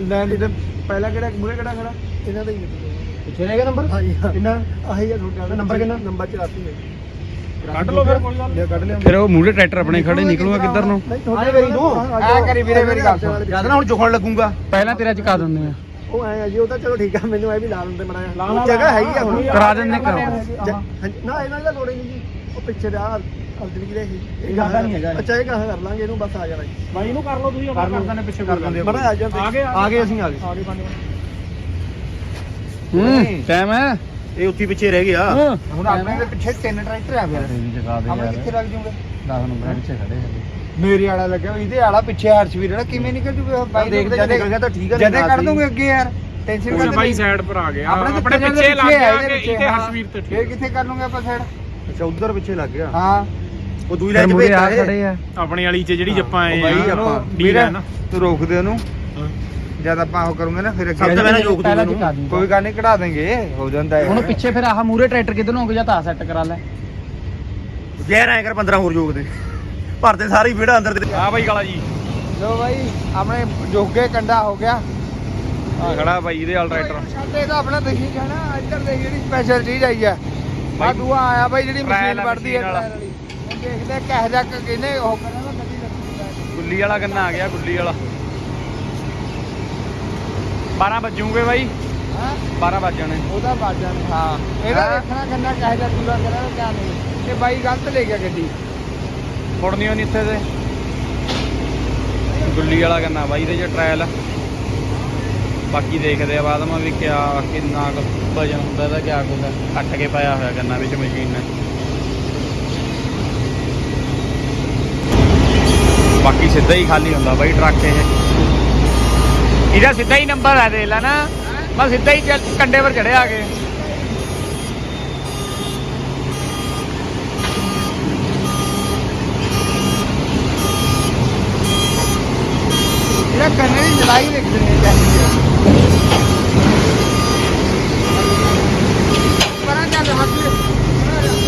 ਲੈਂਡ ਤੇ ਪਹਿਲਾ ਕਿਹੜਾ ਮੂਰੇ ਕਿਹੜਾ ਖੜਾ? ਇਹਨਾਂ ਦਾ ਹੀ ਪਿੱਛੇ ਰਹਿ ਗਿਆ ਨੰਬਰ ਹਾਂਜੀ ਕਿੰਨਾ? ਆਹੀ ਆ ਤੁਹਾਡਾ ਨੰਬਰ ਕਿੰਨਾ? ਨੰਬਰ 84 ਹੈ ਕੱਢ ਲਓ ਫਿਰ ਕੋਈ ਗੱਲ ਲਿਆ ਕੱਢ ਲਿਆ। ਫਿਰ ਉਹ ਮੂਹਰੇ ਟਰੈਕਟਰ ਆਪਣੇ ਖੜੇ ਨਿਕਲੂਗਾ ਕਿੱਧਰ ਨੂੰ? ਆਏ ਕਰੀ ਤੂੰ। ਆ ਕਰੀ ਵੀਰੇ ਮੇਰੀ ਗੱਲ ਸੁਣ। ਜਦ ਨਾ ਹੁਣ ਚੁਖਣ ਲੱਗੂਗਾ। ਪਹਿਲਾਂ ਤੇਰਾ ਚੁਕਾ ਦਿੰਦੇ ਆ। ਉਹ ਐ ਆ ਜੀ ਉਹ ਤਾਂ ਚਲੋ ਠੀਕ ਆ ਮੈਨੂੰ ਐ ਵੀ ਲਾ ਲਾ ਲਾ, ਜਗ੍ਹਾ ਹੈਗੀ ਆ ਹੁਣ। ਕਰਾ ਦਿੰਦੇ ਕਰੋ ਨਾ ਇਹਨਾਂ ਦਾ ਲੋੜ ਨਹੀਂ ਜੀ। ਉਹ ਪਿੱਛੇ ਦੇ ਆ ਅਲਦਰੀ ਜਿਹੜੇ ਸੀ ਇਹ ਜ਼ਿਆਦਾ ਨਹੀਂ ਹੈਗਾ ਇਹ। ਅੱਛਾ ਇਹ ਕਹਾਂ ਕਰ ਲਾਂਗੇ ਇਹਨੂੰ ਬਸ ਆ ਜਾਣਾ ਜੀ। ਬਾਈ ਇਹਨੂੰ ਕਰ ਲਓ ਤੁਸੀਂ ਕਰ ਲਓ। ਦਿੰਦੇ ਪਿੱਛੇ ਕਰ ਦਿੰਦੇ ਮੜਾ ਆ ਜਾਂਦੇ ਆ ਗਏ ਆ ਗਏ ਅਸੀਂ ਆ ਗਏ। ਆ ਗਏ ਪੰਜ ਮਿੰਟ ਹੂੰ। ਟਾਈਮ ਹੈ। ਇਹ ਉੱਥੇ ਪਿੱਛੇ ਰਹਿ ਗਿਆ। ਹਾਂ। ਹੁਣ ਆਪਣੇ ਦੇ ਪਿੱਛੇ ਤਿੰਨ ਟਰੈਕਟਰ ਆ ਫਿਰ। ਜਗਾ ਦੇ ਕਿੱਥੇ ਲੱਗ ਜੂਗੇ? 10 ਨੰਬਰ ਪਿੱਛੇ ਖੜੇ ਮੇਰੇ ਵਾਲਾ ਲੱਗਿਆ ਇਹਦੇ ਵਾਲਾ ਪਿੱਛੇ ਹਰਸ਼ਵੀਰ ਵਾਲਾ। ਕਿਵੇਂ ਨਿਕਲ ਜੂਗਾ? ਬਾਈ ਦੇਖਦੇ ਜੇ ਨਿਕਲ ਗਿਆ ਤਾਂ ਠੀਕ ਨਹੀਂ ਜਦੇ ਸਹੀ। ਦੂੰਗੇ ਅੱਗੇ ਯਾਰ। ਟੈਨਸ਼ਨ ਕਰਦੇ ਬਾਈ ਸਾਈਡ ਪਰ ਆ ਗਏ ਆਪਣੇ ਤਾਂ ਪਿੱਛੇ ਲੱਗ ਗਿਆ ਹਾਂ। ਹਰਸ਼ਵੀਰ ਤੇ ਫੇਰ ਕਿੱਥੇ ਕਰ ਲੂਗੇ ਆਪਾਂ ਸਾਈਡ ਅੱਛਾ ਉਧਰ ਪਿੱਛੇ ਲੱਗ ਗਿਆ। ਹਾਂ। ਉਹ ਦੂਈ ਲਾਈਨ ਆ ਭੇਜਦਾ ਆ। ਆਪਣੀ ਵਾਲੀ 'ਚ ਜਿਹੜੀ ਜੱਪਾਂ ਆਏ ਉਹ ਬਾਈ ਆ ਆਪਾਂ ਡੀਲ ਹੈ ਨਾ। ਤੂੰ ਰੋਕ ਦੇ ਉਹਨੂੰ। ਜਦ ਆਪਾਂ ਉਹ ਕਰੂਗੇ ਨਾ ਫਿਰ ਸਭ ਤੋਂ ਪਹਿਲਾਂ ਰੋਕ ਦੂੰਗਾ ਦੂੰਗਾ। ਕੋਈ ਗੱਲ ਨਹੀਂ ਕਢਾ ਦੇਂਗੇ ਹੋ ਜਾਂਦਾ ਹੈ। ਹੁਣ ਪਿੱਛੇ ਫਿਰ ਆਹ ਮੂਹਰੇ ਟਰੈਕਟਰ ਕਿੱਧਰ ਨੂੰ ਹੋ ਗਿਆ ਜਾਂ ਤਾਂ ਸੈੱਟ ਕਰਾ ਲੈ। ਜ਼ਹਿਰ ਐ ਕਰ 15 ਹੋਰ ਜੋਗ ਦੇ। ਭਰਦੇ ਸਾਰੀ ਵਿੜਾ ਅੰਦਰ ਤੇ। ਆ ਬਾਈ ਕਾਲਾ ਜੀ। ਲੋ ਬਾਈ ਆਪਣੇ ਜੋਗੇ ਕੰਡਾ ਹੋ ਗਿਆ। ਆ ਖੜਾ ਬਾਈ ਇਹਦੇ ਵਾਲ ਟਰੈਕਟਰ। ਸਾਡੇ ਤਾਂ ਆਪਣਾ ਦੇਖੀ ਜਾਣਾ ਇੱਧਰ ਦੇਖ ਜਿਹੜੀ ਸਪੈਸ਼ਲ ਚੀਜ਼ ਆਈ ਆ। ਆ ਦੂਆ ਆਇਆ ਬਾਈ ਜਿਹੜੀ ਟਰਾਇਲ ਮਸ਼ੀਨ ਆ ਵੜਦੀ ਹੈ ਮਸ਼ੀਨ ਵਾਲਾ। ਟਰਾਇਲ ਵਾਲੀ। ਹੁਣ ਦੇਖਦੇ ਆ ਕਿਹੋ ਜਿਹਾ ਕ- ਕਿਹਨੇ ਉਹ ਕਰਿਆ ਵਾ ਗੱਡੀ ਲੱਗੂਗਾ ਗੁੱਲੀ ਵਾਲਾ ਗੰਨਾ ਆ ਗਿਆ ਗੁੱਲੀ ਵਾਲਾ। 12 ਵੱਜੂਗੇ ਬਾਈ। ਹਾਂ। 12 ਵੱਜ ਜਾਣੇ। ਉਹਦਾ ਨਹੀਂ ਹਾਂ। ਇਹਦਾ ਦੇਖਣਾ ਕੰਨਾ ਕਿਹੋ ਜਿਹਾ ਪੂਰਾ ਕਰਿਆ ਕਿਆ ਨਹੀਂ। ਇਹ ਬਾਈ ਗਲਤ ਲੈ ਗਿਆ ਗੱਡੀ। ਮੁੜਨੀ ਨਹੀਂ ਇੱਥੇ ਤੇ। ਗੁੱਲੀ ਵਾਲਾ ਗੰਨਾ ਬਾਈ ਇਹਦੇ ਚ ਟ੍ਰਾਇਲ ਬਾਕੀ ਦੇਖਦੇ ਆ ਬਾਅਦ ਵੀ ਕਿਆ ਕਿੰਨਾ ਕੁ ਵਜਨ ਹੁੰਦਾ ਇਹਦਾ ਕਿਆ ਕੁਝ ਕੱਟ ਕੇ ਪਾਇਆ ਹੋਇਆ ਗੰਨਾ ਵਿੱਚ ਮਸ਼ੀਨ ਨੇ। ਬਾਕੀ ਸਿੱਧਾ ਹੀ ਖਾਲੀ ਹੁੰਦਾ ਬਾਈ ਟਰੱਕ ਇਹ। ਇਹਦਾ ਸਿੱਧਾ ਹੀ ਨੰਬਰ ਆ ਦੇ ਲੈ ਨਾ। ਬਸ ਸਿੱਧਾ ਹੀ ਚੱਲ- ਕੰਡੇ ਪਰ ਚੜਿਆ ਆ ਕੇ। ਇਹਦਾ ਕੰਨੇ ਦੀ ਜਲਾਈ ਦੇਖਣੀ ਚਾਹੀਦੀ ਹੈ ਪਰਾਂ ਚੱਲ ਹੱਥ।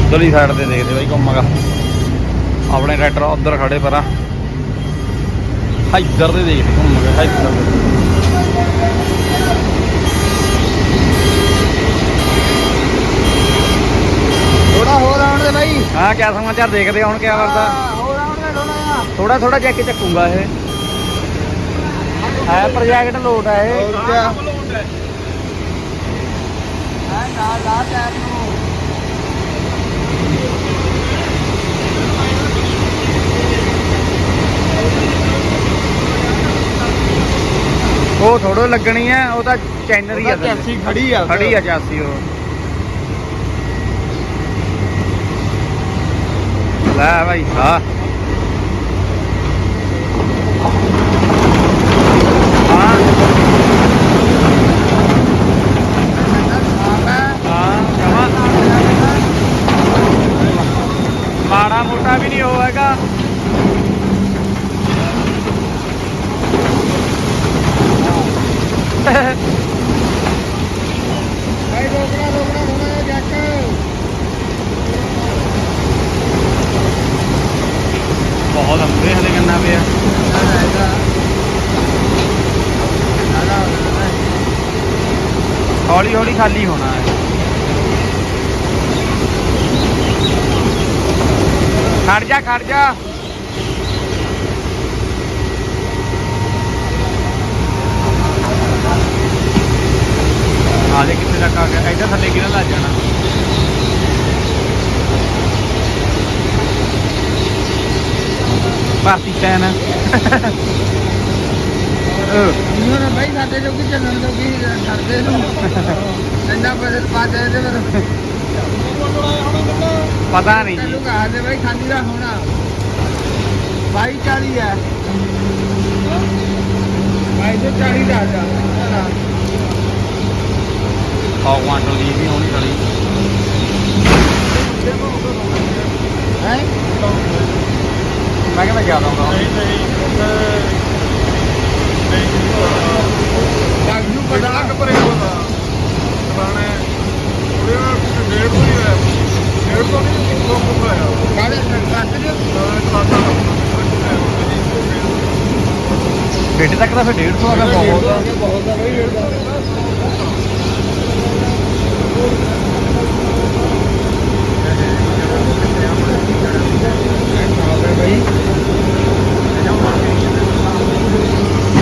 ਉਧਰਲੀ ਸਾਈਡ ਤੇ ਦੇਖਦੇ ਬਾਈ ਘੁੰਮਗਾ ਆਪਣੇ ਟਰੈਕਟਰ ਉਧਰ ਖੜੇ ਪਰਾਂ। ਇੱਧਰ ਤੇ ਦੇਖਦੇ ਘੁੰਮਗਾ ਇੱਧਰ ਤੇ ਥੋੜਾ ਹੋਰ ਆਉਣ ਦੇ ਬਾਈ। ਹਾਂ ਕਿਆ ਸਮਾਚਾਰ ਦੇਖਦੇ ਹੁਣ ਕਿਆ ਕਰਦਾ ਹਾਂ, ਹੋਰ ਆਉਣ ਦੇ ਥੋੜਾ ਥੋੜਾ ਥੋੜਾ ਚੈੱਕ ਚੱਕੂਗਾ ਇਹ। ਹੈ ਪ੍ਰੋਜੈਕਟ ਇਹ। ਹੋਰ ਕਿਆ। ਹਾਂ ਨਾਲ ਲਾ ਟਾਇਰ ਨੂੰ ਉਹ ਥੋੜੋ ਲੱਗਣੀ ਆ ਉਹ ਤਾਂ ਚੈਨਰ ਆ ਚਾਸੀ ਖੜੀ ਆ ਖੜੀ ਆ ਚਾਸੀ ਉਹ। ਲੈ ਭਾਈ ਹਾਂ ਆ ਇੱਧਰ ਥੱਲੇ ਕਿਹਨਾਂ ਲੱਗ ਜਾਣਾ। ਭਾਰਤੀ ਟੈਨ ਇਹਨਾਂ ਨੇ ਭਾਈ ਸਾਡੇ ਜੋਗੀ ਚੱਲਣ ਜੋਗੀ ਕਰਦੇ ਨੂੰ। ਇੰਨਾ ਪੈਸੇ ਪਾ ਦੇ ਦੇ ਫਿਰ ਪਤਾ ਨਹੀਂ ਜੀ। ਤੈਨੂੰ ਕਹਾ ਦੇ ਭਾਈ ਖਾਲੀ ਦਾ ਹੋਣਾ। ਭਾਈ 40 ਹੈ। ਦੇ 40 ਦਾ ਜਾ। 100 ਕੁਆਂਟਲ ਦੀ ਵੀ ਹੋਣੀ ਵਾਲੀ ਹੈ? ਮੈਂ ਕਿਵੇਂ ਗਿਆ ਦਊਂਗਾ ਨਹੀਂ ਨਹੀਂ ਲੱਗ ਜੂ ਪਤਾ। ਲੱਗ ਪਰੇ ਹੋਦਾ ਪੁਰਾਣੇ ਉਹਦੇ ਨਾਲ ਡੇਢ ਤੋਂ ਹੀ ਹੋਇਆ। ਡੇਢ ਤੋਂ ਨਹੀਂ ਕਿਲੋ ਹੋਇਆ ਕਾਹਦੇ ਟਰੱਕ ਦੇ ਬੇਟੇ ਫਿਰ 150 ਦਾ ਬਹੁਤ ਦਾ ਨਹੀਂ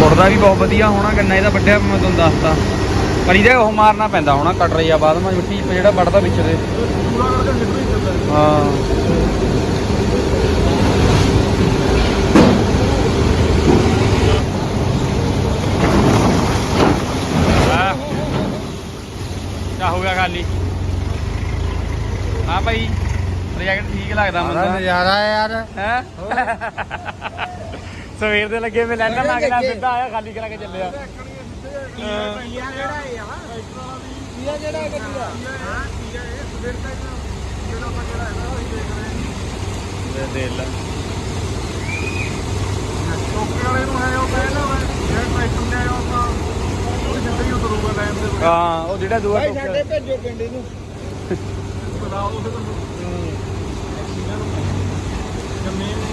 ਮੁੜਦਾ ਵੀ ਬਹੁਤ ਵਧੀਆ ਹੋਣਾ ਗੰਨਾ ਇਹਦਾ ਵੱਡਿਆ ਮੈਂ ਤੁਹਾਨੂੰ ਦੱਸਤਾ। ਪਰ ਇਹਦੇ ਉਹ ਮਾਰਨਾ ਪੈਂਦਾ ਹੋਣਾ ਕੱਟ ਰਹੀ ਆ ਬਾਅਦ ਵਿੱਚ ਮਿੱਟੀ ਜਿਹੜਾ ਵੱਢਦਾ ਵਿੱਚ ਦੇ। ਹਾਂ ਆਹ। ਕਿਆ ਹੋ ਗਿਆ ਖਾਲੀ ਹਾਂ ਭਾਈ ਪ੍ਰੋਜੈਕਟ ਠੀਕ ਲੱਗਦਾ ਮੈਨੂੰ ਨਜ਼ਾਰਾ ਹੈ ਯਾਰ। ਹੈ? ਸਵੇਰ ਦੇ ਲੱਗੇ ਮੈਂ ਲੈਣਾ ਨਾ ਅਗਲਾ ਸਿੱਧਾ ਆਇਆ ਖਾਲੀ ਕਰਾ ਕੇ ਚੱਲਿਆ। ਦੇ। ਦੇ। ਲੈ। ਚੌਕੀ ਵਾਲੇ ਨੂੰ ਹੈ ਉਹ ਕਹਿੰਦਾ ਵਾ ਜਿਹੜਾ ਟਰੈਕਟਰ ਉਹ ਜਿੱਦਾਂ ਹੀ ਉਤਰੂਗਾ ਲਾਈਨ ਦੇ ਹਾਂ ਉਹ ਜਿਹੜਾ ਦੂਆ ਸਾਡੇ ਭੇਜੋ ਪਿੰਡ ਨੂੰ ਬਤਾ ਉਹ ਫਿਰ ਜ਼ਮੀਨ